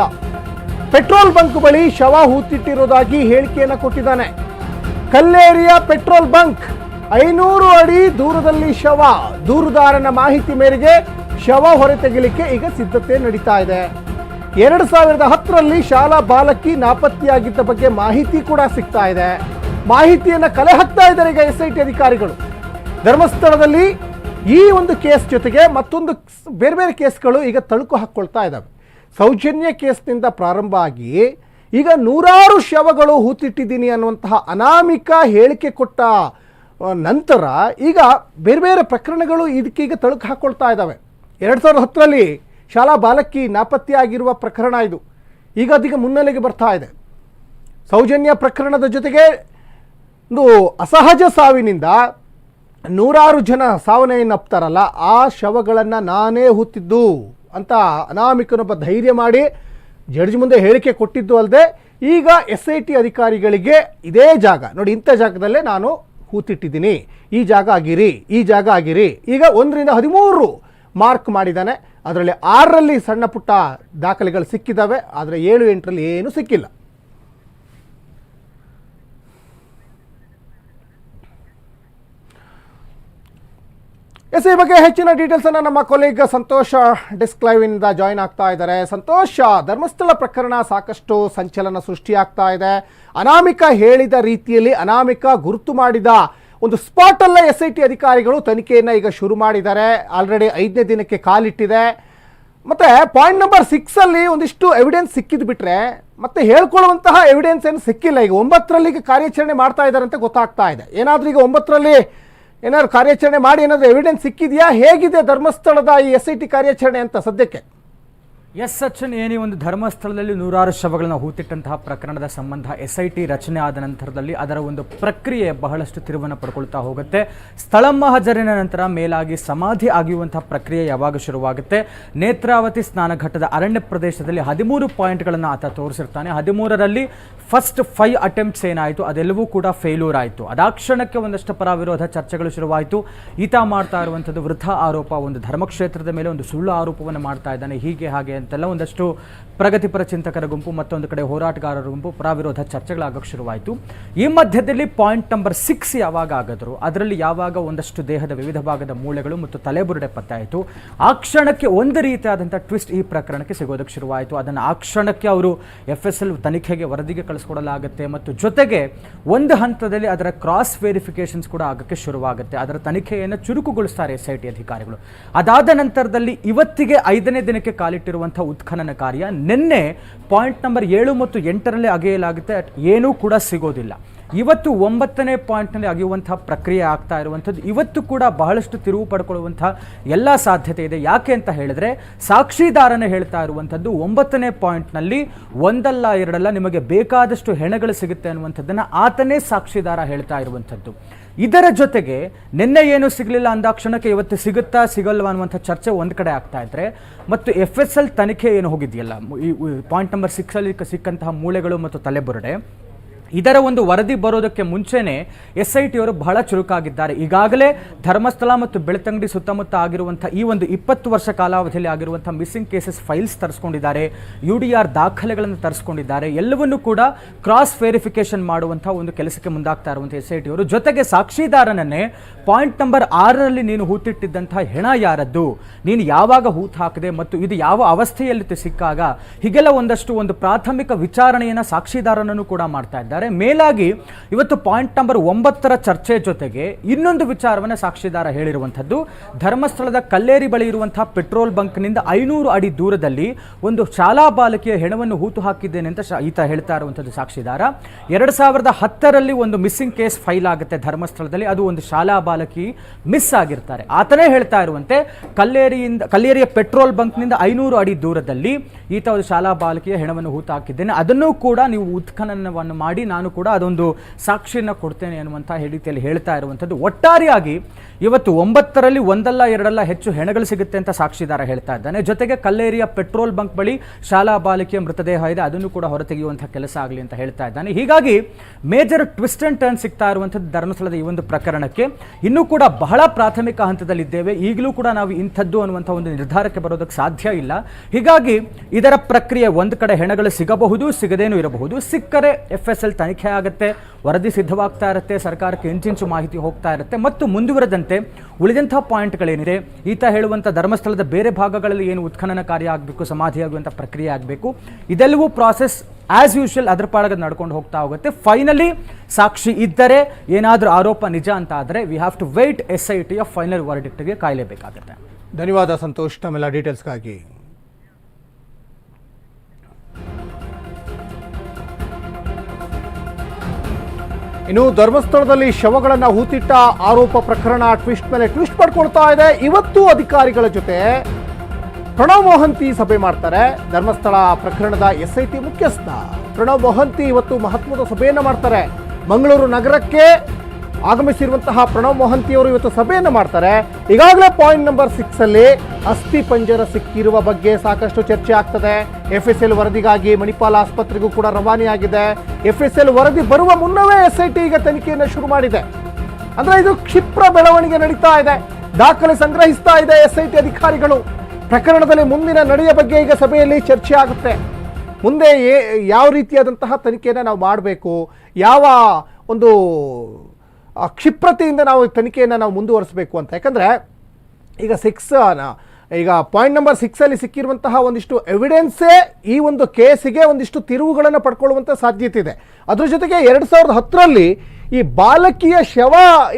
ಪೆಟ್ರೋಲ್ ಬಂಕ್ ಬಳಿ ಶವ ಹೂತಿಟ್ಟಿರೋದಾಗಿ ಹೇಳಿಕೆಯನ್ನು ಕೊಟ್ಟಿದ್ದಾನೆ. ಕಲ್ಲೇರಿಯ ಪೆಟ್ರೋಲ್ ಬಂಕ್ ಐನೂರು ಅಡಿ ದೂರದಲ್ಲಿ ಶವ. ದೂರುದಾರನ ಮಾಹಿತಿ ಮೇರೆಗೆ ಶವ ಹೊರತೆಗೆಯಲಿಕ್ಕೆ ಈಗ ಸಿದ್ಧತೆ ನಡೀತಾ ಇದೆ. ಎರಡು ಸಾವಿರದ ಹತ್ತರಲ್ಲಿ ಶಾಲಾ ಬಾಲಕಿ ನಾಪತ್ತೆಯಾಗಿದ್ದ ಬಗ್ಗೆ ಮಾಹಿತಿ ಕೂಡ ಸಿಗ್ತಾ ಇದೆ. ಮಾಹಿತಿಯನ್ನ ಕಲೆ ಹಾಕ್ತಾ ಇದ್ದಾರೆ ಈಗ ಎಸ್ ಐ ಟಿ ಅಧಿಕಾರಿಗಳು. ಧರ್ಮಸ್ಥಳದಲ್ಲಿ ಈ ಒಂದು ಕೇಸ್ ಜೊತೆಗೆ ಮತ್ತೊಂದು ಬೇರೆ ಬೇರೆ ಕೇಸ್ಗಳು ಈಗ ತಳುಕು ಹಾಕ್ಕೊಳ್ತಾ ಇದ್ದಾವೆ ಸೌಜನ್ಯ ಕೇಸ್ನಿಂದ ಪ್ರಾರಂಭ ಆಗಿ ಈಗ ನೂರಾರು ಶವಗಳು ಹೂತಿಟ್ಟಿದ್ದೀನಿ ಅನ್ನುವಂತಹ ಅನಾಮಿಕ ಹೇಳಿಕೆ ಕೊಟ್ಟ ನಂತರ ಈಗ ಬೇರೆ ಬೇರೆ ಪ್ರಕರಣಗಳು ಇದಕ್ಕೀಗ ತಳುಕು ಹಾಕ್ಕೊಳ್ತಾ ಇದ್ದಾವೆ ಎರಡು ಸಾವಿರದ ಹತ್ತರಲ್ಲಿ ಶಾಲಾ ಬಾಲಕಿ ನಾಪತ್ತೆಯಾಗಿರುವ ಪ್ರಕರಣ ಇದು. ಈಗ ಅದೀಗ ಮುನ್ನೆಲೆಗೆ ಬರ್ತಾ ಇದೆ. ಸೌಜನ್ಯ ಪ್ರಕರಣದ ಜೊತೆಗೆ ಒಂದು ಅಸಹಜ ಸಾವಿನಿಂದ ನೂರಾರು ಜನ ಸಾವನ್ನಪ್ತಾರಲ್ಲ ಆ ಶವಗಳನ್ನು ನಾನೇ ಹೂತಿದ್ದು ಅಂತ ಅನಾಮಿಕನೊಬ್ಬ ಧೈರ್ಯ ಮಾಡಿ ಜಡ್ಜ್ ಮುಂದೆ ಹೇಳಿಕೆ ಕೊಟ್ಟಿದ್ದು ಅಲ್ಲದೆ ಈಗ ಎಸ್ ಐ ಟಿ ಅಧಿಕಾರಿಗಳಿಗೆ ಇದೇ ಜಾಗ, ನೋಡಿ ಇಂಥ ಜಾಗದಲ್ಲೇ ನಾನು ಹೂತಿಟ್ಟಿದ್ದೀನಿ. ಈ ಜಾಗ ಆಗಿರಿ, ಈ ಜಾಗ ಆಗಿರಿ. ಈಗ ಒಂದರಿಂದ ಹದಿಮೂರು ಮಾರ್ಕ್ ಮಾಡಿದ್ದಾನೆ. ಅದರಲ್ಲಿ ಆರರಲ್ಲಿ ಸಣ್ಣ ಪುಟ್ಟ ದಾಖಲೆಗಳು ಸಿಕ್ಕಿದ್ದಾವೆ. ಆದರೆ ಏಳು ಎಂಟರಲ್ಲಿ ಏನೂ ಸಿಕ್ಕಿಲ್ಲ. ಎಸ್ ಈ ಬಗ್ಗೆ ಹೆಚ್ಚಿನ ಡೀಟೇಲ್ಸ್ ಅನ್ನ ನಮ್ಮ ಕೊಲೀಗ್ ಸಂತೋಷ ಡಿಸ್ಕ್ಲೈವ್ ಇಂದ ಜಾಯಿನ್ ಆಗ್ತಾ ಇದ್ದಾರೆ. ಸಂತೋಷ, ಧರ್ಮಸ್ಥಳ ಪ್ರಕರಣ ಸಾಕಷ್ಟು ಸಂಚಲನ ಸೃಷ್ಟಿಯಾಗ್ತಾ ಇದೆ. ಅನಾಮಿಕ ಹೇಳಿದ ರೀತಿಯಲ್ಲಿ ಅನಾಮಿಕ ಗುರುತು ಮಾಡಿದ ಒಂದು ಸ್ಪಾಟ್ ಅಲ್ಲ ಎಸ್ ಐ ಟಿ ಅಧಿಕಾರಿಗಳು ತನಿಖೆಯನ್ನು ಈಗ ಶುರು ಮಾಡಿದ್ದಾರೆ. ಆಲ್ರೆಡಿ ಐದನೇ ದಿನಕ್ಕೆ ಕಾಲಿಟ್ಟಿದೆ. ಮತ್ತೆ ಪಾಯಿಂಟ್ ನಂಬರ್ ಸಿಕ್ಸ್ ಅಲ್ಲಿ ಒಂದಿಷ್ಟು ಎವಿಡೆನ್ಸ್ ಸಿಕ್ಕಿದ್ ಬಿಟ್ರೆ ಮತ್ತೆ ಹೇಳ್ಕೊಳ್ಳುವಂತಹ ಎವಿಡೆನ್ಸ್ ಏನು ಸಿಕ್ಕಿಲ್ಲ. ಈಗ ಒಂಬತ್ತರಲ್ಲಿ ಈಗ ಕಾರ್ಯಾಚರಣೆ ಮಾಡ್ತಾ ಇದ್ದಾರೆ ಅಂತ ಗೊತ್ತಾಗ್ತಾ ಇದೆ. ಏನಾದ್ರೂ ಈಗ ಒಂಬತ್ತರಲ್ಲಿ ಏನಾದ್ರು ಕಾರ್ಯಾಚರಣೆ ಮಾಡಿ ಏನಾದ್ರು ಎವಿಡೆನ್ಸ್ ಸಿಕ್ಕಿದೆಯಾ? ಹೇಗಿದೆ ಧರ್ಮಸ್ಥಳದ ಈ ಎಸ್ ಐ ಟಿ ಕಾರ್ಯಾಚರಣೆ ಅಂತ ಸದ್ಯಕ್ಕೆ? ಎಸ್ ಸಚ್ಚನ್ ಏನಿ ಒಂದು ಧರ್ಮಸ್ಥಳದಲ್ಲಿ ನೂರಾರು ಶವಗಳನ್ನು ಹೂತಿಟ್ಟಂತಹ ಪ್ರಕರಣದ ಸಂಬಂಧ ಎಸ್ ಐ ಟಿ ರಚನೆ ಆದ ನಂತರದಲ್ಲಿ ಅದರ ಒಂದು ಪ್ರಕ್ರಿಯೆ ಬಹಳಷ್ಟು ತಿರುವನ್ನು ಪಡ್ಕೊಳ್ತಾ ಹೋಗುತ್ತೆ. ಸ್ಥಳ ಮಹಜರಿನ ನಂತರ ಮೇಲಾಗಿ ಸಮಾಧಿ ಆಗಿಯುವಂತಹ ಪ್ರಕ್ರಿಯೆ ಯಾವಾಗ ಶುರುವಾಗುತ್ತೆ? ನೇತ್ರಾವತಿ ಸ್ನಾನಘಟ್ಟದ ಅರಣ್ಯ ಪ್ರದೇಶದಲ್ಲಿ ಹದಿಮೂರು ಪಾಯಿಂಟ್ಗಳನ್ನು ಆತ ತೋರಿಸಿರ್ತಾನೆ. ಹದಿಮೂರರಲ್ಲಿ ಫಸ್ಟ್ ಫೈವ್ ಅಟೆಂಪ್ಟ್ಸ್ ಏನಾಯಿತು? ಅದೆಲ್ಲವೂ ಕೂಡ ಫೇಲ್ಯೂರ್ ಆಯಿತು. ಅದಾಕ್ಷಣಕ್ಕೆ ಒಂದಷ್ಟು ಪರ ವಿರೋಧ ಚರ್ಚೆಗಳು ಶುರುವಾಯಿತು. ಈತ ಮಾಡ್ತಾ ಇರುವಂಥದ್ದು ವೃಥ ಆರೋಪ. ಒಂದು ಧರ್ಮಕ್ಷೇತ್ರದ ಮೇಲೆ ಒಂದು ಸುಳ್ಳು ಆರೋಪವನ್ನು ಮಾಡ್ತಾ ಇದ್ದಾನೆ. ಹೀಗೆ ಹಾಗೆ ಅಂತೆಲ್ಲ ಒಂದಷ್ಟು ಪ್ರಗತಿಪರ ಚಿಂತಕರ ಗುಂಪು, ಮತ್ತೊಂದು ಕಡೆ ಹೋರಾಟಗಾರರ ಗುಂಪು ಪರವಿರೋಧ ಚರ್ಚೆಗಳಾಗಕ್ಕೆ ಶುರುವಾಯಿತು. ಈ ಮಧ್ಯದಲ್ಲಿ ಪಾಯಿಂಟ್ ನಂಬರ್ ಸಿಕ್ಸ್ ಯಾವಾಗ ಆಗಿದ್ರು, ಅದರಲ್ಲಿ ಯಾವಾಗ ಒಂದಷ್ಟು ದೇಹದ ವಿವಿಧ ಭಾಗದ ಮೂಳೆಗಳು ಮತ್ತು ತಲೆಬುರುಡೆ ಪತ್ತಾಯಿತು. ಆ ಕ್ಷಣಕ್ಕೆ ಒಂದು ರೀತಿಯಾದಂಥ ಟ್ವಿಸ್ಟ್ ಈ ಪ್ರಕರಣಕ್ಕೆ ಸಿಗೋದಕ್ಕೆ ಶುರುವಾಯಿತು. ಅದನ್ನು ಆ ಕ್ಷಣಕ್ಕೆ ಅವರು ಎಫ್ ಎಸ್ ಎಲ್ ತನಿಖೆಗೆ ವರದಿಗೆ ಕಳಿಸ್ಕೊಡಲಾಗುತ್ತೆ ಮತ್ತು ಜೊತೆಗೆ ಒಂದು ಹಂತದಲ್ಲಿ ಅದರ ಕ್ರಾಸ್ ವೆರಿಫಿಕೇಶನ್ಸ್ ಕೂಡ ಆಗಕ್ಕೆ ಶುರುವಾಗುತ್ತೆ. ಅದರ ತನಿಖೆಯನ್ನು ಚುರುಕುಗೊಳಿಸ್ತಾರೆ ಎಸ್ ಐ ಟಿ ಅಧಿಕಾರಿಗಳು. ಅದಾದ ನಂತರದಲ್ಲಿ ಇವತ್ತಿಗೆ ಐದನೇ ದಿನಕ್ಕೆ ಕಾಲಿಟ್ಟಿರುವಂಥ ಉತ್ಖನನ ಕಾರ್ಯ ನಿನ್ನೆ ಪಾಯಿಂಟ್ ನಂಬರ್ ಏಳು ಮತ್ತು ಎಂಟರಲ್ಲಿ ಅಗೆಯಲಾಗುತ್ತೆ. ಏನೂ ಕೂಡ ಸಿಗೋದಿಲ್ಲ. ಇವತ್ತು ಒಂಬತ್ತನೇ ಪಾಯಿಂಟ್ನಲ್ಲಿ ಅಗೆಯುವಂತಹ ಪ್ರಕ್ರಿಯೆ ಆಗ್ತಾ ಇರುವಂಥದ್ದು. ಇವತ್ತು ಕೂಡ ಬಹಳಷ್ಟು ತಿರುವು ಪಡ್ಕೊಳ್ಳುವಂಥ ಎಲ್ಲ ಸಾಧ್ಯತೆ ಇದೆ. ಯಾಕೆ ಅಂತ ಹೇಳಿದ್ರೆ, ಸಾಕ್ಷಿದಾರನೇ ಹೇಳ್ತಾ ಇರುವಂಥದ್ದು ಒಂಬತ್ತನೇ ಪಾಯಿಂಟ್ನಲ್ಲಿ ಒಂದಲ್ಲ ಎರಡಲ್ಲ ನಿಮಗೆ ಬೇಕಾದಷ್ಟು ಹೆಣಗಳು ಸಿಗುತ್ತೆ ಅನ್ನುವಂಥದ್ದನ್ನು ಆತನೇ ಸಾಕ್ಷಿದಾರ ಹೇಳ್ತಾ ಇರುವಂಥದ್ದು. ಇದರ ಜೊತೆಗೆ ನಿನ್ನೆ ಏನು ಸಿಗಲಿಲ್ಲ ಅಂದಾಕ್ಷಣಕ್ಕೆ ಇವತ್ತು ಸಿಗುತ್ತಾ ಸಿಗಲ್ವಾ ಅನ್ನುವಂಥ ಚರ್ಚೆ ಒಂದು ಕಡೆ ಆಗ್ತಾ ಇದ್ದರೆ ಮತ್ತು ಎಫ್ ಎಸ್ ಎಲ್ ತನಿಖೆ ಏನು ಹೋಗಿದೆಯಲ್ಲ? ಈ ಪಾಯಿಂಟ್ ನಂಬರ್ ಸಿಕ್ಸಲ್ಲಿ ಸಿಕ್ಕಂತಹ ಮೂಳೆಗಳು ಮತ್ತು ತಲೆಬುರುಡೆ ಇದರ ಒಂದು ವರದಿ ಬರೋದಕ್ಕೆ ಮುಂಚೆನೆ ಎಸ್ ಐ ಟಿಯವರು ಬಹಳ ಚುರುಕಾಗಿದ್ದಾರೆ. ಈಗಾಗಲೇ ಧರ್ಮಸ್ಥಳ ಮತ್ತು ಬೆಳ್ತಂಗಡಿ ಸುತ್ತಮುತ್ತ ಆಗಿರುವಂಥ ಈ ಒಂದು ಇಪ್ಪತ್ತು ವರ್ಷ ಕಾಲಾವಧಿಯಲ್ಲಿ ಆಗಿರುವಂಥ ಮಿಸ್ಸಿಂಗ್ ಕೇಸಸ್ ಫೈಲ್ಸ್ ತರಿಸ್ಕೊಂಡಿದ್ದಾರೆ. ಯು ಡಿ ಆರ್ ದಾಖಲೆಗಳನ್ನು ತರಿಸ್ಕೊಂಡಿದ್ದಾರೆ. ಎಲ್ಲವನ್ನೂ ಕೂಡ ಕ್ರಾಸ್ ವೆರಿಫಿಕೇಶನ್ ಮಾಡುವಂಥ ಒಂದು ಕೆಲಸಕ್ಕೆ ಮುಂದಾಗ್ತಾ ಇರುವಂಥ ಎಸ್ ಐ ಟಿ ಅವರು. ಜೊತೆಗೆ ಸಾಕ್ಷಿದಾರನನ್ನೇ ಪಾಯಿಂಟ್ ನಂಬರ್ ಆರರಲ್ಲಿ ನೀನು ಹೂತಿಟ್ಟಿದ್ದಂಥ ಹೆಣ ಯಾರದ್ದು? ನೀನು ಯಾವಾಗ ಹೂತು ಹಾಕಿದೆ ಮತ್ತು ಇದು ಯಾವ ಅವಸ್ಥೆಯಲ್ಲಿ ಸಿಕ್ಕಾಗ? ಹೀಗೆಲ್ಲ ಒಂದಷ್ಟು ಒಂದು ಪ್ರಾಥಮಿಕ ವಿಚಾರಣೆಯನ್ನು ಸಾಕ್ಷಿದಾರನನ್ನು ಕೂಡ ಮಾಡ್ತಾ ಇದ್ದಾರೆ. ಮೇಲಾಗಿ ಇವತ್ತು ಪಾಯಿಂಟ್ ನಂಬರ್ ಒಂಬತ್ತರ ಚರ್ಚೆ ಜೊತೆಗೆ ಇನ್ನೊಂದು ವಿಚಾರವನ್ನು ಸಾಕ್ಷಿದಾರ ಹೇಳಿರುವಂಥದ್ದು. ಧರ್ಮಸ್ಥಳದ ಕಲ್ಲೇರಿ ಬಳಿ ಇರುವಂತಹ ಪೆಟ್ರೋಲ್ ಬಂಕ್ನಿಂದ ಐನೂರು ಅಡಿ ದೂರದಲ್ಲಿ ಒಂದು ಶಾಲಾ ಬಾಲಕಿಯ ಹೆಣವನ್ನು ಹೂತು ಹಾಕಿದ್ದೇನೆ ಅಂತ ಈತ ಹೇಳ್ತಾ ಇರುವಂಥದ್ದು ಸಾಕ್ಷಿದಾರ. ಎರಡು ಸಾವಿರದ ಹತ್ತರಲ್ಲಿ ಒಂದು ಮಿಸ್ಸಿಂಗ್ ಕೇಸ್ ಫೈಲ್ ಆಗುತ್ತೆ ಧರ್ಮಸ್ಥಳದಲ್ಲಿ. ಅದು ಒಂದು ಶಾಲಾ ಬಾಲಕಿ ಮಿಸ್ ಆಗಿರ್ತಾರೆ. ಆತನೇ ಹೇಳ್ತಾ ಇರುವಂತೆ ಕಲ್ಲೇರಿಯಿಂದ, ಕಲ್ಲೇರಿಯ ಪೆಟ್ರೋಲ್ ಬಂಕ್ನಿಂದ ಐನೂರು ಅಡಿ ದೂರದಲ್ಲಿ ಈತ ಒಂದು ಶಾಲಾ ಬಾಲಕಿಯ ಹೆಣವನ್ನು ಹೂತು ಹಾಕಿದ್ದೇನೆ. ಅದನ್ನು ಕೂಡ ನೀವು ಉತ್ಖನನವನ್ನು ಮಾಡಿ ನಾನು ಕೂಡ ಅದೊಂದು ಸಾಕ್ಷಿಯನ್ನು ಕೊಡ್ತೇನೆ ಅನ್ನುವಂಥ ರೀತಿಯಲ್ಲಿ ಹೇಳ್ತಾ ಇರುವಂಥದ್ದು. ಒಟ್ಟಾರೆಯಾಗಿ ಇವತ್ತು ಒಂಬತ್ತರಲ್ಲಿ ಒಂದಲ್ಲ ಎರಡಲ್ಲ ಹೆಚ್ಚು ಹೆಣಗಳು ಸಿಗುತ್ತೆ ಅಂತ ಸಾಕ್ಷಿದಾರ ಹೇಳ್ತಾ ಇದ್ದಾನೆ. ಜೊತೆಗೆ ಕಲ್ಲೇರಿಯ ಪೆಟ್ರೋಲ್ ಬಂಕ್ ಬಳಿ ಶಾಲಾ ಬಾಲಕಿಯ ಮೃತದೇಹ ಇದೆ. ಅದನ್ನು ಕೂಡ ಹೊರತೆಗೆಯುವಂಥ ಕೆಲಸ ಆಗಲಿ ಅಂತ ಹೇಳ್ತಾ ಇದ್ದಾನೆ. ಹೀಗಾಗಿ ಮೇಜರ್ ಟ್ವಿಸ್ಟ್ ಅಂಡ್ ಟರ್ನ್ ಸಿಗ್ತಾ ಇರುವಂಥದ್ದು ಧರ್ಮಸ್ಥಳದ ಈ ಒಂದು ಪ್ರಕರಣಕ್ಕೆ. ಇನ್ನೂ ಕೂಡ ಬಹಳ ಪ್ರಾಥಮಿಕ ಹಂತದಲ್ಲಿದ್ದೇವೆ. ಈಗಲೂ ಕೂಡ ನಾವು ಇಂಥದ್ದು ಅನ್ನುವಂಥ ಒಂದು ನಿರ್ಧಾರಕ್ಕೆ ಬರೋದಕ್ಕೆ ಸಾಧ್ಯ ಇಲ್ಲ. ಹೀಗಾಗಿ ಇದರ ಪ್ರಕ್ರಿಯೆ ಒಂದು ಕಡೆ ಹೆಣಗಳು ಸಿಗಬಹುದು, ಸಿಗದೇನೂ ಇರಬಹುದು. ಸಿಕ್ಕರೆ ಎಫ್ ಎಸ್ ಎಲ್ ತನಿಖೆ ಆಗುತ್ತೆ, ವರದಿ ಸಿದ್ಧವಾಗ್ತಾ ಇರುತ್ತೆ, ಸರ್ಕಾರಕ್ಕೆ ಇಂಚಿಂಚು ಮಾಹಿತಿ ಹೋಗ್ತಾ ಇರುತ್ತೆ. ಮತ್ತು ಮುಂದುವರೆದಂತೆ ಉಳಿದಂಥ ಪಾಯಿಂಟ್ಗಳೇನಿದೆ? ಈತ ಹೇಳುವಂಥ ಧರ್ಮಸ್ಥಳದ ಬೇರೆ ಭಾಗಗಳಲ್ಲಿ ಏನು ಉತ್ಖನನ ಕಾರ್ಯ ಆಗಬೇಕು, ಸಮಾಧಿ ಆಗುವಂಥ ಪ್ರಕ್ರಿಯೆ ಆಗಬೇಕು, ಇದೆಲ್ಲವೂ ಪ್ರಾಸೆಸ್ ಆ್ಯಸ್ ಯೂಶುವಲ್ ಅದರ ಪಾಡಗ ನಡ್ಕೊಂಡು ಹೋಗ್ತಾ ಹೋಗುತ್ತೆ. ಫೈನಲಿ ಸಾಕ್ಷಿ ಇದ್ದರೆ ಏನಾದರೂ ಆರೋಪ ನಿಜ ಅಂತ ಆದರೆ we have to wait S I ಟಿಯ final ವರ್ಡಿಕ್ಟ್ಗೆ ಕಾಯಲೇಬೇಕಾಗುತ್ತೆ. ಧನ್ಯವಾದ ಸಂತೋಷ್ ನಮ್ಮೆಲ್ಲ ಡೀಟೇಲ್ಸ್ಗಾಗಿ ಇನ್ನು ಧರ್ಮಸ್ಥಳದಲ್ಲಿ ಶವಗಳನ್ನು ಹೂತಿಟ್ಟ ಆರೋಪ ಪ್ರಕರಣ ಟ್ವಿಸ್ಟ್ ಮೇಲೆ ಟ್ವಿಸ್ಟ್ ಪಡ್ಕೊಳ್ತಾ ಇದೆ. ಇವತ್ತು ಅಧಿಕಾರಿಗಳ ಜೊತೆ ಪ್ರಣವ್ ಮೊಹಂತಿ ಸಭೆ ಮಾಡ್ತಾರೆ. ಧರ್ಮಸ್ಥಳ ಪ್ರಕರಣದ ಎಸ್ ಐ ಟಿ ಮುಖ್ಯಸ್ಥ ಪ್ರಣವ್ ಮೊಹಂತಿ ಇವತ್ತು ಮಹತ್ವದ ಸಭೆಯನ್ನು ಮಾಡ್ತಾರೆ. ಮಂಗಳೂರು ನಗರಕ್ಕೆ ಆಗಮಿಸಿರುವಂತಹ ಪ್ರಣವ್ ಮೊಹಂತಿ ಅವರು ಇವತ್ತು ಸಭೆಯನ್ನು ಮಾಡ್ತಾರೆ. ಈಗಾಗಲೇ ಪಾಯಿಂಟ್ ನಂಬರ್ ಸಿಕ್ಸ್ ಅಲ್ಲಿ ಅಸ್ಥಿ ಪಂಜರ ಸಿಕ್ಕಿರುವ ಬಗ್ಗೆ ಸಾಕಷ್ಟು ಚರ್ಚೆ ಆಗ್ತದೆ. ಎಫ್ ಎಸ್ ಎಲ್ ವರದಿಗಾಗಿ ಮಣಿಪಾಲ ಆಸ್ಪತ್ರೆಗೂ ಕೂಡ ರವಾನೆಯಾಗಿದೆ. ಎಫ್ ಎಸ್ ಎಲ್ ವರದಿ ಬರುವ ಮುನ್ನವೇ ಎಸ್ ಐ ಟಿ ಈಗ ತನಿಖೆಯನ್ನು ಶುರು ಮಾಡಿದೆ. ಅಂದ್ರೆ ಇದು ಕ್ಷಿಪ್ರ ಬೆಳವಣಿಗೆ ನಡೀತಾ ಇದೆ. ದಾಖಲೆ ಸಂಗ್ರಹಿಸ್ತಾ ಇದೆ ಎಸ್ ಐ ಟಿ ಅಧಿಕಾರಿಗಳು. ಪ್ರಕರಣದಲ್ಲಿ ಮುಂದಿನ ನಡೆಯ ಬಗ್ಗೆ ಈಗ ಸಭೆಯಲ್ಲಿ ಚರ್ಚೆ ಆಗುತ್ತೆ. ಮುಂದೆ ಯಾವ ರೀತಿಯಾದಂತಹ ತನಿಖೆಯನ್ನು ನಾವು ಮಾಡಬೇಕು? ಯಾವ ಒಂದು ಕ್ಷಿಪ್ರತೆಯಿಂದ ನಾವು ತನಿಖೆಯನ್ನು ನಾವು ಮುಂದುವರಿಸಬೇಕು ಅಂತ. ಯಾಕಂದರೆ ಈಗ ಸಿಕ್ಸ್ ಈಗ ಪಾಯಿಂಟ್ ನಂಬರ್ ಸಿಕ್ಸಲ್ಲಿ ಸಿಕ್ಕಿರುವಂತಹ ಒಂದಿಷ್ಟು ಎವಿಡೆನ್ಸೇ ಈ ಒಂದು ಕೇಸಿಗೆ ಒಂದಿಷ್ಟು ತಿರುವುಗಳನ್ನು ಪಡ್ಕೊಳ್ಳುವಂಥ ಸಾಧ್ಯತೆ ಇದೆ. ಅದ್ರ ಜೊತೆಗೆ ಎರಡು ಸಾವಿರದ ಹತ್ತರಲ್ಲಿ ಈ ಬಾಲಕಿಯ ಶವ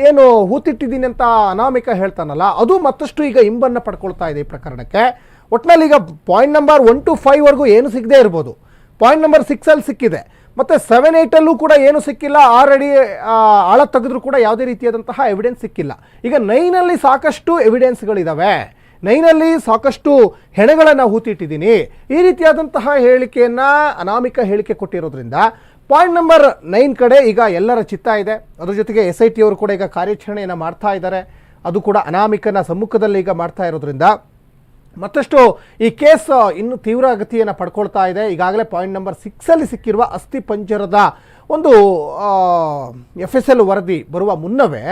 ಏನು ಹೂತಿಟ್ಟಿದ್ದೀನಿ ಅಂತ ಅನಾಮಿಕ ಹೇಳ್ತಾನಲ್ಲ, ಅದು ಮತ್ತಷ್ಟು ಈಗ ಇಂಬನ್ನು ಪಡ್ಕೊಳ್ತಾ ಇದೆ ಈ ಪ್ರಕರಣಕ್ಕೆ. ಒಟ್ಟಿನಲ್ಲಿ ಈಗ ಪಾಯಿಂಟ್ ನಂಬರ್ ಒನ್ ಟು ಫೈವ್ವರೆಗೂ ಏನು ಸಿಗದೇ ಇರ್ಬೋದು. ಪಾಯಿಂಟ್ ನಂಬರ್ ಸಿಕ್ಸಲ್ಲಿ ಸಿಕ್ಕಿದೆ. ಮತ್ತು ಸೆವೆನ್ ಏಯ್ಟಲ್ಲೂ ಕೂಡ ಏನು ಸಿಕ್ಕಿಲ್ಲ ಆಲ್ರೆಡಿ ಆಳ ತೆಗೆದ್ರೂ ಕೂಡ ಯಾವುದೇ ರೀತಿಯಾದಂತಹ ಎವಿಡೆನ್ಸ್ ಸಿಕ್ಕಿಲ್ಲ. ಈಗ ನೈನಲ್ಲಿ ಸಾಕಷ್ಟು ಎವಿಡೆನ್ಸ್ಗಳಿದ್ದಾವೆ ನೈನಲ್ಲಿ ಸಾಕಷ್ಟು ಹೆಣಗಳನ್ನು ಹೂತಿಟ್ಟಿದ್ದೀನಿ. ಈ ರೀತಿಯಾದಂತಹ ಹೇಳಿಕೆಯನ್ನು ಅನಾಮಿಕ ಹೇಳಿಕೆ ಕೊಟ್ಟಿರೋದ್ರಿಂದ ಪಾಯಿಂಟ್ ನಂಬರ್ ನೈನ್ ಕಡೆ ಈಗ ಎಲ್ಲರ ಚಿತ್ತ ಇದೆ. ಅದ್ರ ಜೊತೆಗೆ ಎಸ್ ಐ ಟಿ ಅವರು ಕೂಡ ಈಗ ಕಾರ್ಯಾಚರಣೆಯನ್ನು ಮಾಡ್ತಾ ಇದ್ದಾರೆ. ಅದು ಕೂಡ ಅನಾಮಿಕನ ಸಮ್ಮುಖದಲ್ಲಿ ಈಗ ಮಾಡ್ತಾ ಇರೋದ್ರಿಂದ ಮತ್ತಷ್ಟು ಈ ಕೇಸ್ ಇನ್ನು ತೀವ್ರಗತಿಯನ್ನು ಪಡ್ಕೊಳ್ತಾ ಇದೆ. ಈಗಾಗಲೇ ಪಾಯಿಂಟ್ ನಂಬರ್ ಸಿಕ್ಸಲ್ಲಿ ಸಿಕ್ಕಿರುವ ಅಸ್ಥಿ ಪಂಜರದ ಒಂದು ಎಫ್ ಎಸ್ ಎಲ್ ವರದಿ ಬರುವ ಮುನ್ನವೇ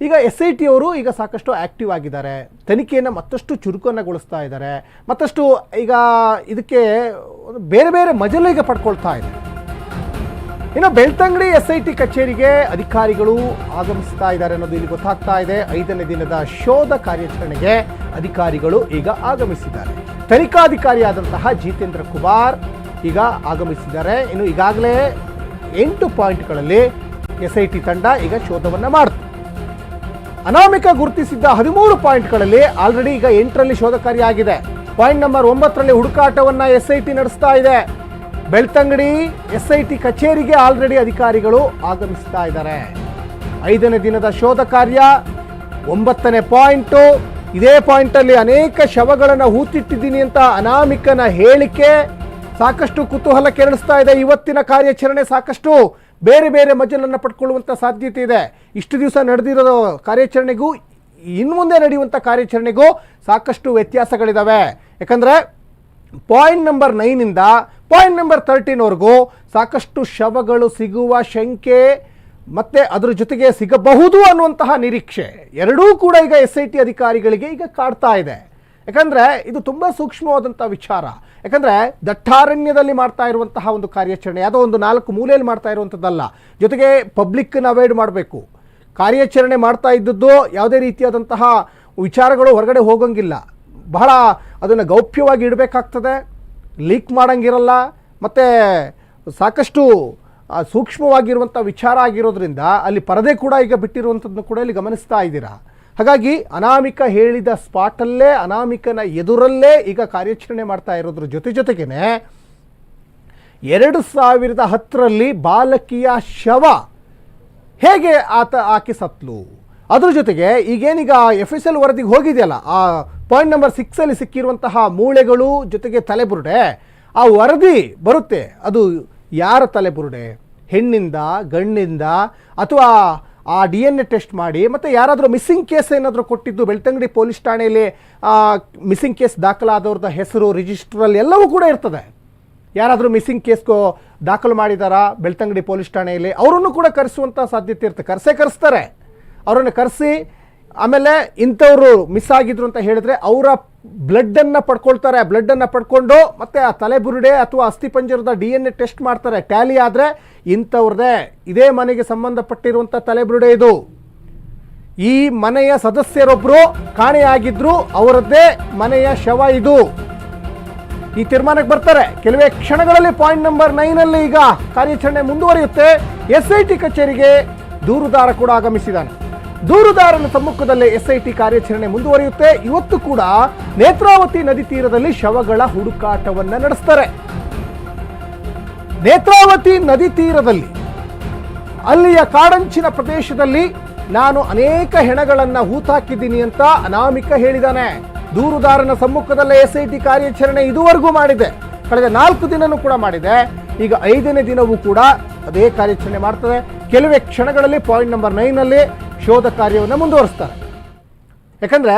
ಈಗ ಎಸ್ ಐ ಟಿ ಅವರು ಈಗ ಸಾಕಷ್ಟು ಆ್ಯಕ್ಟಿವ್ ಆಗಿದ್ದಾರೆ. ತನಿಖೆಯನ್ನು ಮತ್ತಷ್ಟು ಚುರುಕನ್ನುಗೊಳಿಸ್ತಾ ಇದ್ದಾರೆ. ಮತ್ತಷ್ಟು ಈಗ ಇದಕ್ಕೆ ಬೇರೆ ಬೇರೆ ಮಜಲು ಈಗ ಪಡ್ಕೊಳ್ತಾ ಇದೆ. ಇನ್ನು ಬೆಳ್ತಂಗಡಿ ಎಸ್ ಐ ಟಿ ಕಚೇರಿಗೆ ಅಧಿಕಾರಿಗಳು ಆಗಮಿಸ್ತಾ ಇದ್ದಾರೆ ಅನ್ನೋದು ಇಲ್ಲಿ ಗೊತ್ತಾಗ್ತಾ ಇದೆ. ಐದನೇ ದಿನದ ಶೋಧ ಕಾರ್ಯಾಚರಣೆಗೆ ಅಧಿಕಾರಿಗಳು ಈಗ ಆಗಮಿಸಿದ್ದಾರೆ. ತನಿಖಾಧಿಕಾರಿಯಾದಂತಹ ಜಿತೇಂದ್ರ ಕುಮಾರ್ ಈಗ ಆಗಮಿಸಿದ್ದಾರೆ. ಇನ್ನು ಈಗಾಗಲೇ ಎಂಟು ಪಾಯಿಂಟ್ಗಳಲ್ಲಿ ಎಸ್ ಐ ಟಿ ತಂಡ ಈಗ ಶೋಧವನ್ನು ಮಾಡಿತು. ಅನಾಮಿಕ ಗುರುತಿಸಿದ್ದ ಹದಿಮೂರು ಪಾಯಿಂಟ್ಗಳಲ್ಲಿ ಆಲ್ರೆಡಿ ಈಗ ಎಂಟರಲ್ಲಿ ಶೋಧ ಕಾರ್ಯ ಆಗಿದೆ. ಪಾಯಿಂಟ್ ನಂಬರ್ ಒಂಬತ್ತರಲ್ಲಿ ಹುಡುಕಾಟವನ್ನು ಎಸ್ ಐ ಟಿ ನಡೆಸ್ತಾ ಇದೆ. ಬೆಳ್ತಂಗಡಿ ಎಸ್ ಐ ಟಿ ಕಚೇರಿಗೆ ಆಲ್ರೆಡಿ ಅಧಿಕಾರಿಗಳು ಆಗಮಿಸ್ತಾ ಇದ್ದಾರೆ. ಐದನೇ ದಿನದ ಶೋಧ ಕಾರ್ಯ, ಒಂಬತ್ತನೇ ಪಾಯಿಂಟು. ಇದೇ ಪಾಯಿಂಟಲ್ಲಿ ಅನೇಕ ಶವಗಳನ್ನು ಹೂತಿಟ್ಟಿದ್ದೀನಿ ಅಂತ ಅನಾಮಿಕನ ಹೇಳಿಕೆ ಸಾಕಷ್ಟು ಕುತೂಹಲ ಕೆರಳಿಸ್ತಾ ಇದೆ. ಇವತ್ತಿನ ಕಾರ್ಯಾಚರಣೆ ಸಾಕಷ್ಟು ಬೇರೆ ಬೇರೆ ಮಜಲನ್ನು ಪಡ್ಕೊಳ್ಳುವಂಥ ಸಾಧ್ಯತೆ ಇದೆ. ಇಷ್ಟು ದಿವಸ ನಡೆದಿರೋ ಕಾರ್ಯಾಚರಣೆಗೂ ಇನ್ನು ಮುಂದೆ ನಡೆಯುವಂಥ ಕಾರ್ಯಾಚರಣೆಗೂ ಸಾಕಷ್ಟು ವ್ಯತ್ಯಾಸಗಳಿದ್ದಾವೆ ಯಾಕಂದರೆ, ಪಾಯಿಂಟ್ ನಂಬರ್ ನೈನಿಂದ ಪಾಯಿಂಟ್ ನಂಬರ್ ತರ್ಟೀನ್ವರೆಗೂ ಸಾಕಷ್ಟು ಶವಗಳು ಸಿಗುವ ಶಂಕೆ ಮತ್ತೆ ಅದರ ಜೊತೆಗೆ ಸಿಗಬಹುದು ಅನ್ನುವಂತಹ ನಿರೀಕ್ಷೆ. ಎರಡೂ ಕೂಡ ಈಗ ಎಸ್ ಐ ಟಿ ಅಧಿಕಾರಿಗಳಿಗೆ ಈಗ ಕಾಡ್ತಾ ಇದೆ. ಯಾಕಂದರೆ ಇದು ತುಂಬ ಸೂಕ್ಷ್ಮವಾದಂಥ ವಿಚಾರ. ಯಾಕಂದರೆ ದಟ್ಟಾರಣ್ಯದಲ್ಲಿ ಮಾಡ್ತಾ ಇರುವಂತಹ ಒಂದು ಕಾರ್ಯಾಚರಣೆ, ಯಾವುದೋ ಒಂದು ನಾಲ್ಕು ಮೂಲೆಯಲ್ಲಿ ಮಾಡ್ತಾ ಇರುವಂಥದ್ದಲ್ಲ. ಜೊತೆಗೆ ಪಬ್ಲಿಕ್ಕನ್ನು ಅವಾಯ್ಡ್ ಮಾಡಬೇಕು. ಕಾರ್ಯಾಚರಣೆ ಮಾಡ್ತಾ ಇದ್ದದ್ದು ಯಾವುದೇ ರೀತಿಯಾದಂತಹ ವಿಚಾರಗಳು ಹೊರಗಡೆ ಹೋಗಂಗಿಲ್ಲ. ಬಹಳ ಅದನ್ನು ಗೌಪ್ಯವಾಗಿ ಇಡಬೇಕಾಗ್ತದೆ. ಲೀಕ್ ಮಾಡಂಗಿರಲ್ಲ, ಮತ್ತು ಸಾಕಷ್ಟು ಸೂಕ್ಷ್ಮವಾಗಿರುವಂಥ ವಿಚಾರ ಆಗಿರೋದ್ರಿಂದ ಅಲ್ಲಿ ಪರದೆ ಕೂಡ ಈಗ ಬಿಟ್ಟಿರುವಂಥದ್ದನ್ನು ಕೂಡ ಇಲ್ಲಿ ಗಮನಿಸ್ತಾ ಇದ್ದೀರಾ? ಹಾಗಾಗಿ ಅನಾಮಿಕ ಹೇಳಿದ ಸ್ಪಾಟಲ್ಲೇ, ಅನಾಮಿಕನ ಎದುರಲ್ಲೇ ಈಗ ಕಾರ್ಯಾಚರಣೆ ಮಾಡ್ತಾ ಇರೋದ್ರ ಜೊತೆ ಜೊತೆಗೇನೆ, ಎರಡು ಸಾವಿರದ ಹತ್ತರಲ್ಲಿ ಬಾಲಕಿಯ ಶವ ಹೇಗೆ ಆತ, ಆಕೆ ಸತ್ಲು? ಅದ್ರ ಜೊತೆಗೆ ಈಗೇನೀಗ ಎಫ್ ಎಸ್ ಎಲ್ ವರದಿಗೆ ಹೋಗಿದೆಯಲ್ಲ, ಆ ಪಾಯಿಂಟ್ ನಂಬರ್ ಸಿಕ್ಸಲ್ಲಿ ಸಿಕ್ಕಿರುವಂತಹ ಮೂಳೆಗಳು ಜೊತೆಗೆ ತಲೆಬುರುಡೆ, ಆ ವರದಿ ಬರುತ್ತೆ. ಅದು ಯಾರ ತಲೆಬುರುಡೆ? ಹೆಣ್ಣಿಂದ ಗಣ್ಣಿಂದ ಅಥವಾ ಆ ಡಿ ಎನ್ ಎ ಟೆಸ್ಟ್ ಮಾಡಿ, ಮತ್ತು ಯಾರಾದರೂ ಮಿಸ್ಸಿಂಗ್ ಕೇಸ್ ಏನಾದರೂ ಕೊಟ್ಟಿದ್ದು, ಬೆಳ್ತಂಗಡಿ ಪೊಲೀಸ್ ಠಾಣೆಯಲ್ಲಿ ಮಿಸ್ಸಿಂಗ್ ಕೇಸ್ ದಾಖಲಾದವ್ರದ್ದು ಹೆಸರು ರಿಜಿಸ್ಟ್ರಲ್ಲಿ ಎಲ್ಲವೂ ಕೂಡ ಇರ್ತದೆ. ಯಾರಾದರೂ ಮಿಸ್ಸಿಂಗ್ ಕೇಸ್ಗೂ ದಾಖಲು ಮಾಡಿದಾರ ಬೆಳ್ತಂಗಡಿ ಪೊಲೀಸ್ ಠಾಣೆಯಲ್ಲಿ, ಅವರನ್ನು ಕೂಡ ಕರೆಸುವಂಥ ಸಾಧ್ಯತೆ ಇರುತ್ತೆ. ಕರೆಸೇ ಕರೆಸ್ತಾರೆ. ಅವರನ್ನು ಕರೆಸಿ ಆಮೇಲೆ ಇಂಥವ್ರು ಮಿಸ್ ಆಗಿದ್ರು ಅಂತ ಹೇಳಿದ್ರೆ ಅವರ ಬ್ಲಡ್ಡನ್ನು ಪಡ್ಕೊಳ್ತಾರೆ ಬ್ಲಡ್ಡನ್ನು ಪಡ್ಕೊಂಡು ಮತ್ತೆ ಆ ತಲೆಬುರುಡೆ ಅಥವಾ ಅಸ್ಥಿಪಂಜರದ ಡಿ ಎನ್ ಎ ಟೆಸ್ಟ್ ಮಾಡ್ತಾರೆ ಟ್ಯಾಲಿ ಆದರೆ ಇಂಥವ್ರದ್ದೇ. ಇದೇ ಮನೆಗೆ ಸಂಬಂಧಪಟ್ಟಿರುವಂಥ ತಲೆಬುರುಡೆ ಇದು. ಈ ಮನೆಯ ಸದಸ್ಯರೊಬ್ಬರು ಕಾಣೆಯಾಗಿದ್ರು ಅವರದ್ದೇ ಮನೆಯ ಶವ ಇದು. ಈ ತೀರ್ಮಾನಕ್ಕೆ ಬರ್ತಾರೆ. ಕೆಲವೇ ಕ್ಷಣಗಳಲ್ಲಿ ಪಾಯಿಂಟ್ ನಂಬರ್ ನೈನಲ್ಲಿ ಈಗ ಕಾರ್ಯಾಚರಣೆ ಮುಂದುವರಿಯುತ್ತೆ. ಎಸ್ ಐ ಟಿ ಕಚೇರಿಗೆ ದೂರುದಾರ ಕೂಡ ಆಗಮಿಸಿದ್ದಾನೆ. ದೂರುದಾರನ ಸಮ್ಮುಖದಲ್ಲೇ ಎಸ್ಐಟಿ ಕಾರ್ಯಾಚರಣೆ ಮುಂದುವರಿಯುತ್ತೆ. ಇವತ್ತು ಕೂಡ ನೇತ್ರಾವತಿ ನದಿ ತೀರದಲ್ಲಿ ಶವಗಳ ಹುಡುಕಾಟವನ್ನ ನಡೆಸ್ತಾರೆ. ನೇತ್ರಾವತಿ ನದಿ ತೀರದಲ್ಲಿ, ಅಲ್ಲಿಯ ಕಾಡಂಚಿನ ಪ್ರದೇಶದಲ್ಲಿ ನಾನು ಅನೇಕ ಹೆಣಗಳನ್ನು ಹೂತಾಕಿದ್ದೀನಿ ಅಂತ ಅನಾಮಿಕ ಹೇಳಿದಾನೆ. ದೂರುದಾರನ ಸಮ್ಮುಖದಲ್ಲೇ ಎಸ್ಐಟಿ ಕಾರ್ಯಾಚರಣೆ ಇದುವರೆಗೂ ಮಾಡಿದೆ. ಕಳೆದ ನಾಲ್ಕು ದಿನನೂ ಕೂಡ ಮಾಡಿದೆ. ಈಗ ಐದನೇ ದಿನವೂ ಕೂಡ ಅದೇ ಕಾರ್ಯಾಚರಣೆ ಮಾಡ್ತದೆ. ಕೆಲವೇ ಕ್ಷಣಗಳಲ್ಲಿ ಪಾಯಿಂಟ್ ನಂಬರ್ ನೈನಲ್ಲಿ ಶೋಧ ಕಾರ್ಯವನ್ನು ಮುಂದುವರಿಸ್ತಾರೆ. ಯಾಕಂದರೆ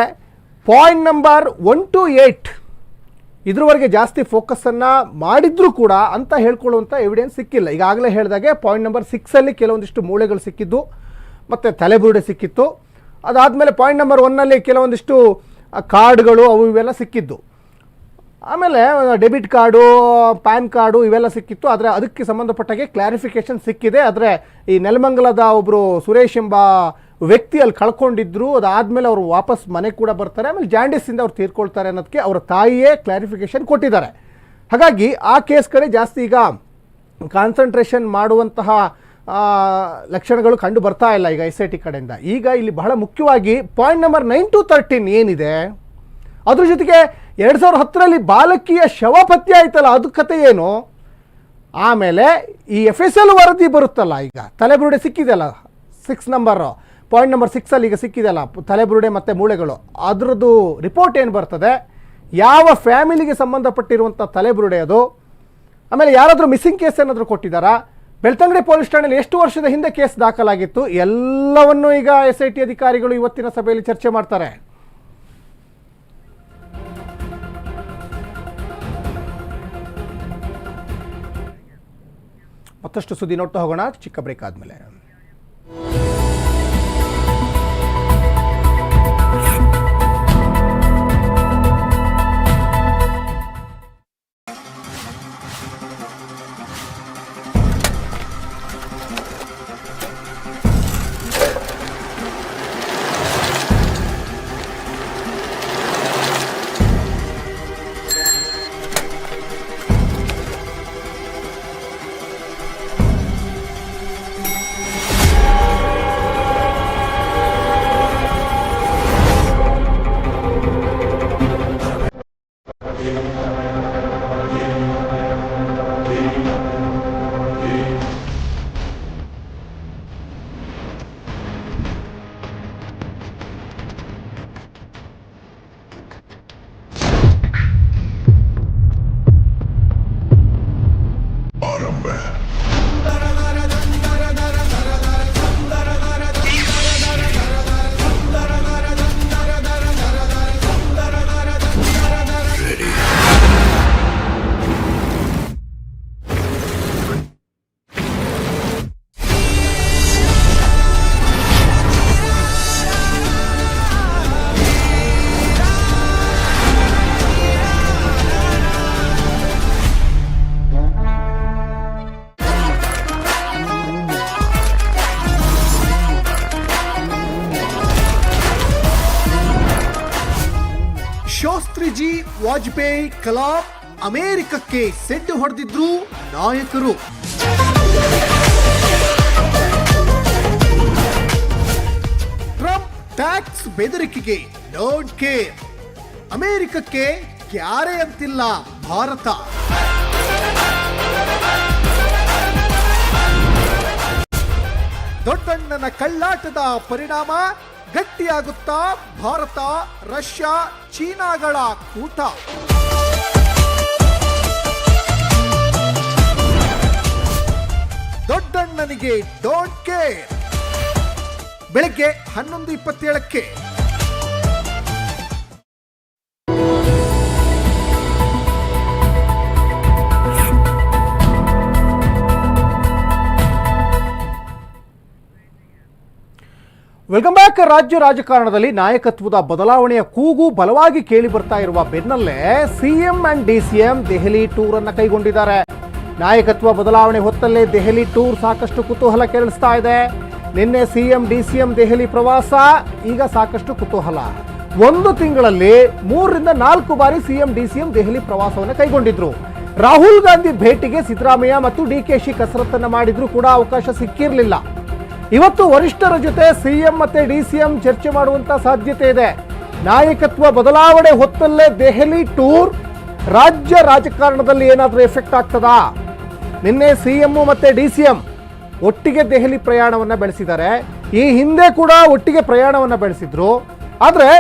point number one to eight ಇದ್ರವರೆಗೆ ಜಾಸ್ತಿ ಫೋಕಸನ್ನು ಮಾಡಿದ್ರೂ ಕೂಡ ಅಂತ ಹೇಳ್ಕೊಳ್ಳುವಂಥ ಎವಿಡೆನ್ಸ್ ಸಿಕ್ಕಿಲ್ಲ. ಈಗಾಗಲೇ ಹೇಳಿದಾಗೆ ಪಾಯಿಂಟ್ ನಂಬರ್ ಸಿಕ್ಸಲ್ಲಿ ಕೆಲವೊಂದಿಷ್ಟು ಮೂಳೆಗಳು ಸಿಕ್ಕಿದ್ದು, ಮತ್ತು ತಲೆಬುರುಡೆ ಸಿಕ್ಕಿತ್ತು. ಅದಾದಮೇಲೆ ಪಾಯಿಂಟ್ ನಂಬರ್ ಒನ್ನಲ್ಲಿ ಕೆಲವೊಂದಿಷ್ಟು ಕಾರ್ಡ್ಗಳು ಅವು ಇವೆಲ್ಲ ಸಿಕ್ಕಿದ್ದು. ಆಮೇಲೆ ಡೆಬಿಟ್ ಕಾರ್ಡು ಪ್ಯಾನ್ ಕಾರ್ಡು ಇವೆಲ್ಲ ಸಿಕ್ಕಿತ್ತು. ಆದರೆ ಅದಕ್ಕೆ ಸಂಬಂಧಪಟ್ಟಾಗೆ ಕ್ಲಾರಿಫಿಕೇಷನ್ ಸಿಕ್ಕಿದೆ. ಆದರೆ ಈ ನೆಲಮಂಗಲದ ಒಬ್ಬರು ಸುರೇಶ್ ಎಂಬ ವ್ಯಕ್ತಿ ಅಲ್ಲಿ ಕಳ್ಕೊಂಡಿದ್ರು, ಅದಾದಮೇಲೆ ಅವರು ವಾಪಸ್ ಮನೆಗೆ ಕೂಡ ಬರ್ತಾರೆ, ಆಮೇಲೆ ಜಾಂಡೀಸಿಂದ ಅವ್ರು ತೀರ್ಕೊಳ್ತಾರೆ ಅನ್ನೋದಕ್ಕೆ ಅವರ ತಾಯಿಯೇ ಕ್ಲಾರಿಫಿಕೇಶನ್ ಕೊಟ್ಟಿದ್ದಾರೆ. ಹಾಗಾಗಿ ಆ ಕೇಸ್ ಕಡೆ ಜಾಸ್ತಿ ಈಗ ಕಾನ್ಸಂಟ್ರೇಷನ್ ಮಾಡುವಂತಹ ಲಕ್ಷಣಗಳು ಕಂಡು ಬರ್ತಾ ಇಲ್ಲ ಈಗ ಎಸ್ ಐ ಟಿ ಕಡೆಯಿಂದ. ಈಗ ಇಲ್ಲಿ ಬಹಳ ಮುಖ್ಯವಾಗಿ point number nine to thirteen ಏನಿದೆ? ಅದ್ರ ಜೊತೆಗೆ ಎರಡು ಸಾವಿರದ ಹತ್ತರಲ್ಲಿ ಬಾಲಕಿಯ ಶವ ಪತ್ತೆ ಆಯ್ತಲ್ಲ, ಅದು ಕತೆ ಏನು? ಆಮೇಲೆ ಈ ಎಫ್ ಎಸ್ ಎಲ್ ವರದಿ ಬರುತ್ತಲ್ಲ ಈಗ, ತಲೆಬುರುಡೆ ಸಿಕ್ಕಿದೆಯಲ್ಲ ಸಿಕ್ಸ್ ನಂಬರು ಪಾಯಿಂಟ್ ನಂಬರ್ ಸಿಕ್ಸಲ್ಲಿ ಈಗ ಸಿಕ್ಕಿದೆಯಲ್ಲ, ತಲೆಬುರುಡೆ ಮತ್ತು ಮೂಳೆಗಳು. ಅದರದ್ದು ರಿಪೋರ್ಟ್ ಏನು ಬರ್ತದೆ? ಯಾವ ಫ್ಯಾಮಿಲಿಗೆ ಸಂಬಂಧಪಟ್ಟಿರುವಂಥ ತಲೆಬುರುಡೆ ಅದು? ಆಮೇಲೆ ಯಾರಾದರೂ ಮಿಸ್ಸಿಂಗ್ ಕೇಸ್ ಏನಾದರೂ ಕೊಟ್ಟಿದ್ದಾರಾ? ಬೆಳ್ತಂಗಡಿ ಪೊಲೀಸ್ ಠಾಣೆಯಲ್ಲಿ ಎಷ್ಟು ವರ್ಷದ ಹಿಂದೆ ಕೇಸ್ ದಾಖಲಾಗಿತ್ತು? ಎಲ್ಲವನ್ನೂ ಈಗ ಎಸ್ ಐ ಟಿ ಅಧಿಕಾರಿಗಳು ಇವತ್ತಿನ ಸಭೆಯಲ್ಲಿ ಚರ್ಚೆ ಮಾಡ್ತಾರೆ. ಮತ್ತಷ್ಟು ಸುದ್ದಿ ನೋಡ್ತಾ ಹೋಗೋಣ. ಚಿಕ್ಕ ಬ್ರೇಕ್ ಆದಮೇಲೆ. ವಾಜಪೇಯಿ, ಕಲಾಂ ಅಮೆರಿಕಕ್ಕೆ ಸೆಡ್ಡು ಹೊಡೆದಿದ್ರು ನಾಯಕರು. ಟ್ರಂಪ್ ಟ್ಯಾಕ್ಸ್ ಬೆದರಿಕೆಗೆ ಡೋಂಟ್ ಕೇರ್. ಅಮೆರಿಕಕ್ಕೆ ಕ್ಯಾರೆ ಅಂತಿಲ್ಲ ಭಾರತ. ದೊಡ್ಡಣ್ಣನ ಕಳ್ಳಾಟದ ಪರಿಣಾಮ ಗಟ್ಟಿಯಾಗುತ್ತಾ ಭಾರತ ರಷ್ಯಾ ಚೀನಾಗಳ ಕೂಟ. ದೊಡ್ಡಣ್ಣನಿಗೆ ಡೋಂಟ್ ಕೇರ್ ಬೆಳಗ್ಗೆ ಹನ್ನೊಂದು ಇಪ್ಪತ್ತೇಳಕ್ಕೆ ವೆಲ್ಕಮ್ ಬ್ಯಾಕ್ ರಾಜ್ಯ ರಾಜಕಾರಣದಲ್ಲಿ ನಾಯಕತ್ವದ ಬದಲಾವಣೆಯ ಕೂಗು ಬಲವಾಗಿ ಕೇಳಿ ಬರ್ತಾ ಇರುವ ಬೆನ್ನಲ್ಲೇ CM and DCM Delhi tour ಅನ್ನು ಕೈಗೊಂಡಿದ್ದಾರೆ. ನಾಯಕತ್ವ ಬದಲಾವಣೆ ಹೊತ್ತಲ್ಲೇ ದೆಹಲಿ ಟೂರ್ ಸಾಕಷ್ಟು ಕುತೂಹಲ ಕೆರಳಿಸ್ತಾ ಇದೆ. ನಿನ್ನೆ ಸಿಎಂ, ಡಿಸಿಎಂ ದೆಹಲಿ ಪ್ರವಾಸ, ಈಗ ಸಾಕಷ್ಟು ಕುತೂಹಲ. ಒಂದು ತಿಂಗಳಲ್ಲಿ ಮೂರರಿಂದ ನಾಲ್ಕು ಬಾರಿ ಸಿಎಂ, ಡಿಸಿಎಂ ದೆಹಲಿ ಪ್ರವಾಸವನ್ನು ಕೈಗೊಂಡಿದ್ರು. ರಾಹುಲ್ ಗಾಂಧಿ ಭೇಟಿಗೆ ಸಿದ್ದರಾಮಯ್ಯ ಮತ್ತು ಡಿ ಕೆ ಶಿ ಕಸರತ್ತನ್ನು ಮಾಡಿದ್ರು ಕೂಡ ಅವಕಾಶ ಸಿಕ್ಕಿರಲಿಲ್ಲ. ಇವತ್ತು ವರಿಷ್ಠರ ಜೊತೆ ಸಿಎಂ ಮತ್ತೆ ಡಿಸಿಎಂ ಚರ್ಚೆ ಮಾಡುವಂತ ಸಾಧ್ಯತೆ ಇದೆ. ನಾಯಕತ್ವ ಬದಲಾವಣೆ ಹೊತ್ತಲ್ಲೇ ದೆಹಲಿ ಟೂರ್ ರಾಜ್ಯ ರಾಜಕಾರಣದಲ್ಲಿ ಏನಾದರೂ ಎಫೆಕ್ಟ್ ಆಗ್ತದಾ? ನಿನ್ನೆ ಸಿಎಂ ಮತ್ತೆ ಡಿಸಿಎಂ ಒಟ್ಟಿಗೆ ದೆಹಲಿ ಪ್ರಯಾಣವನ್ನ ಬೆಳೆಸಿದ್ದಾರೆ. ಈ ಹಿಂದೆ ಕೂಡ ಒಟ್ಟಿಗೆ ಪ್ರಯಾಣವನ್ನ ಬೆಳೆಸಿದ್ರು. ಆದರೆ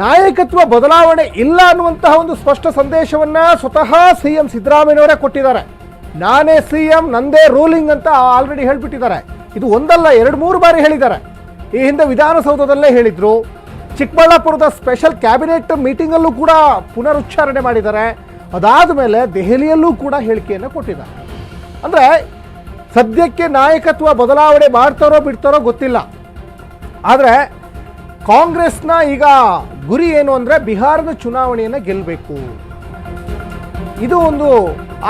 ನಾಯಕತ್ವ ಬದಲಾವಣೆ ಇಲ್ಲ ಅನ್ನುವಂತಹ ಒಂದು ಸ್ಪಷ್ಟ ಸಂದೇಶವನ್ನ ಸ್ವತಃ ಸಿಎಂ ಸಿದ್ದರಾಮಯ್ಯನವರೇ ಕೊಟ್ಟಿದ್ದಾರೆ. ನಾನೇ ಸಿಎಂ, ನಂದೇ ರೂಲಿಂಗ್ ಅಂತ ಆಲ್ರೆಡಿ ಹೇಳ್ಬಿಟ್ಟಿದ್ದಾರೆ. ಇದು ಒಂದಲ್ಲ, ಎರಡು, ಮೂರು ಬಾರಿ ಹೇಳಿದ್ದಾರೆ. ಈ ಹಿಂದೆ ವಿಧಾನಸೌಧದಲ್ಲೇ ಹೇಳಿದ್ರು. ಚಿಕ್ಕಬಳ್ಳಾಪುರದ ಸ್ಪೆಷಲ್ ಕ್ಯಾಬಿನೆಟ್ ಮೀಟಿಂಗಲ್ಲೂ ಕೂಡ ಪುನರುಚ್ಚಾರಣೆ ಮಾಡಿದ್ದಾರೆ. ಅದಾದ ಮೇಲೆ ದೆಹಲಿಯಲ್ಲೂ ಕೂಡ ಹೇಳಿಕೆಯನ್ನು ಕೊಟ್ಟಿದ್ದಾರೆ. ಅಂದರೆ ಸದ್ಯಕ್ಕೆ ನಾಯಕತ್ವ ಬದಲಾವಣೆ ಮಾಡ್ತಾರೋ ಬಿಡ್ತಾರೋ ಗೊತ್ತಿಲ್ಲ. ಆದರೆ ಕಾಂಗ್ರೆಸ್ನ ಈಗ ಗುರಿ ಏನು ಅಂದರೆ ಬಿಹಾರದ ಚುನಾವಣೆಯನ್ನು ಗೆಲ್ಲಬೇಕು ಇದು ಒಂದು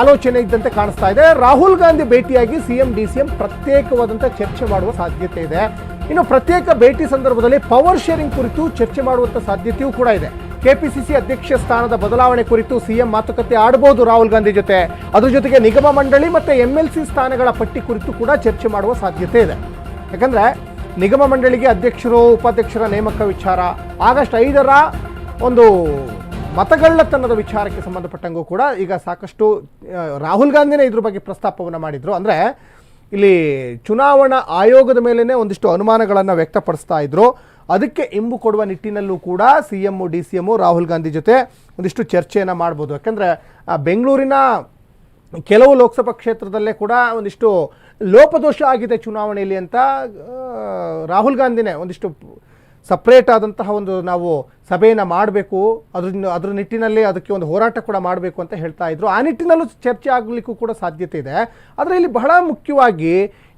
ಆಲೋಚನೆ ಇದ್ದಂತೆ ಕಾಣಿಸ್ತಾ ಇದೆ. ರಾಹುಲ್ ಗಾಂಧಿ ಭೇಟಿಯಾಗಿ ಸಿಎಂ ಡಿ ಸಿ ಎಂ ಪ್ರತ್ಯೇಕವಾದಂಥ ಚರ್ಚೆ ಮಾಡುವ ಸಾಧ್ಯತೆ ಇದೆ. ಇನ್ನು ಪ್ರತ್ಯೇಕ ಭೇಟಿ ಸಂದರ್ಭದಲ್ಲಿ ಪವರ್ ಶೇರಿಂಗ್ ಕುರಿತು ಚರ್ಚೆ ಮಾಡುವಂಥ ಸಾಧ್ಯತೆಯೂ ಕೂಡ ಇದೆ. ಕೆಪಿಸಿಸಿ ಅಧ್ಯಕ್ಷ ಸ್ಥಾನದ ಬದಲಾವಣೆ ಕುರಿತು ಸಿಎಂ ಮಾತುಕತೆ ಆಡಬಹುದು ರಾಹುಲ್ ಗಾಂಧಿ ಜೊತೆ. ಅದ್ರ ಜೊತೆಗೆ ನಿಗಮ ಮಂಡಳಿ ಮತ್ತು ಎಂ ಎಲ್ ಸಿ ಸ್ಥಾನಗಳ ಪಟ್ಟಿ ಕುರಿತು ಕೂಡ ಚರ್ಚೆ ಮಾಡುವ ಸಾಧ್ಯತೆ ಇದೆ. ಯಾಕಂದ್ರೆ ನಿಗಮ ಮಂಡಳಿಗೆ ಅಧ್ಯಕ್ಷರು, ಉಪಾಧ್ಯಕ್ಷರ ನೇಮಕ ವಿಚಾರ. ಆಗಸ್ಟ್ ಐದರ ಒಂದು ಮತಗಳ್ಳತನದ ವಿಚಾರಕ್ಕೆ ಸಂಬಂಧಪಟ್ಟಂಗೂ ಕೂಡ ಈಗ ಸಾಕಷ್ಟು ರಾಹುಲ್ ಗಾಂಧಿನೇ ಇದ್ರ ಬಗ್ಗೆ ಪ್ರಸ್ತಾಪವನ್ನು ಮಾಡಿದ್ರು. ಅಂದರೆ ಇಲ್ಲಿ ಚುನಾವಣಾ ಆಯೋಗದ ಮೇಲೇ ಒಂದಿಷ್ಟು ಅನುಮಾನಗಳನ್ನು ವ್ಯಕ್ತಪಡಿಸ್ತಾ ಇದ್ರು. ಅದಕ್ಕೆ ಇಂಬು ಕೊಡುವ ನಿಟ್ಟಿನಲ್ಲೂ ಕೂಡ C M D C M Rahul Gandhi ಜೊತೆ ಒಂದಿಷ್ಟು ಚರ್ಚೆಯನ್ನು ಮಾಡ್ಬೋದು. ಯಾಕಂದರೆ ಬೆಂಗಳೂರಿನ ಕೆಲವು ಲೋಕಸಭಾ ಕ್ಷೇತ್ರದಲ್ಲೇ ಕೂಡ ಒಂದಿಷ್ಟು ಲೋಪದೋಷ ಆಗಿದೆ ಚುನಾವಣೆಯಲ್ಲಿ ಅಂತ ರಾಹುಲ್ ಗಾಂಧಿನೇ ಒಂದಿಷ್ಟು ಸಪ್ರೇಟ್ ಆದಂತಹ ಒಂದು ನಾವು ಸಭೆಯನ್ನು ಮಾಡಬೇಕು ಅದ್ರ ಅದ್ರ ನಿಟ್ಟಿನಲ್ಲಿ ಅದಕ್ಕೆ ಒಂದು ಹೋರಾಟ ಕೂಡ ಮಾಡಬೇಕು ಅಂತ ಹೇಳ್ತಾ ಇದ್ರು. ಆ ನಿಟ್ಟಿನಲ್ಲೂ ಚರ್ಚೆ ಆಗಲಿಕ್ಕೂ ಕೂಡ ಸಾಧ್ಯತೆ ಇದೆ. ಆದರೆ ಇಲ್ಲಿ ಬಹಳ ಮುಖ್ಯವಾಗಿ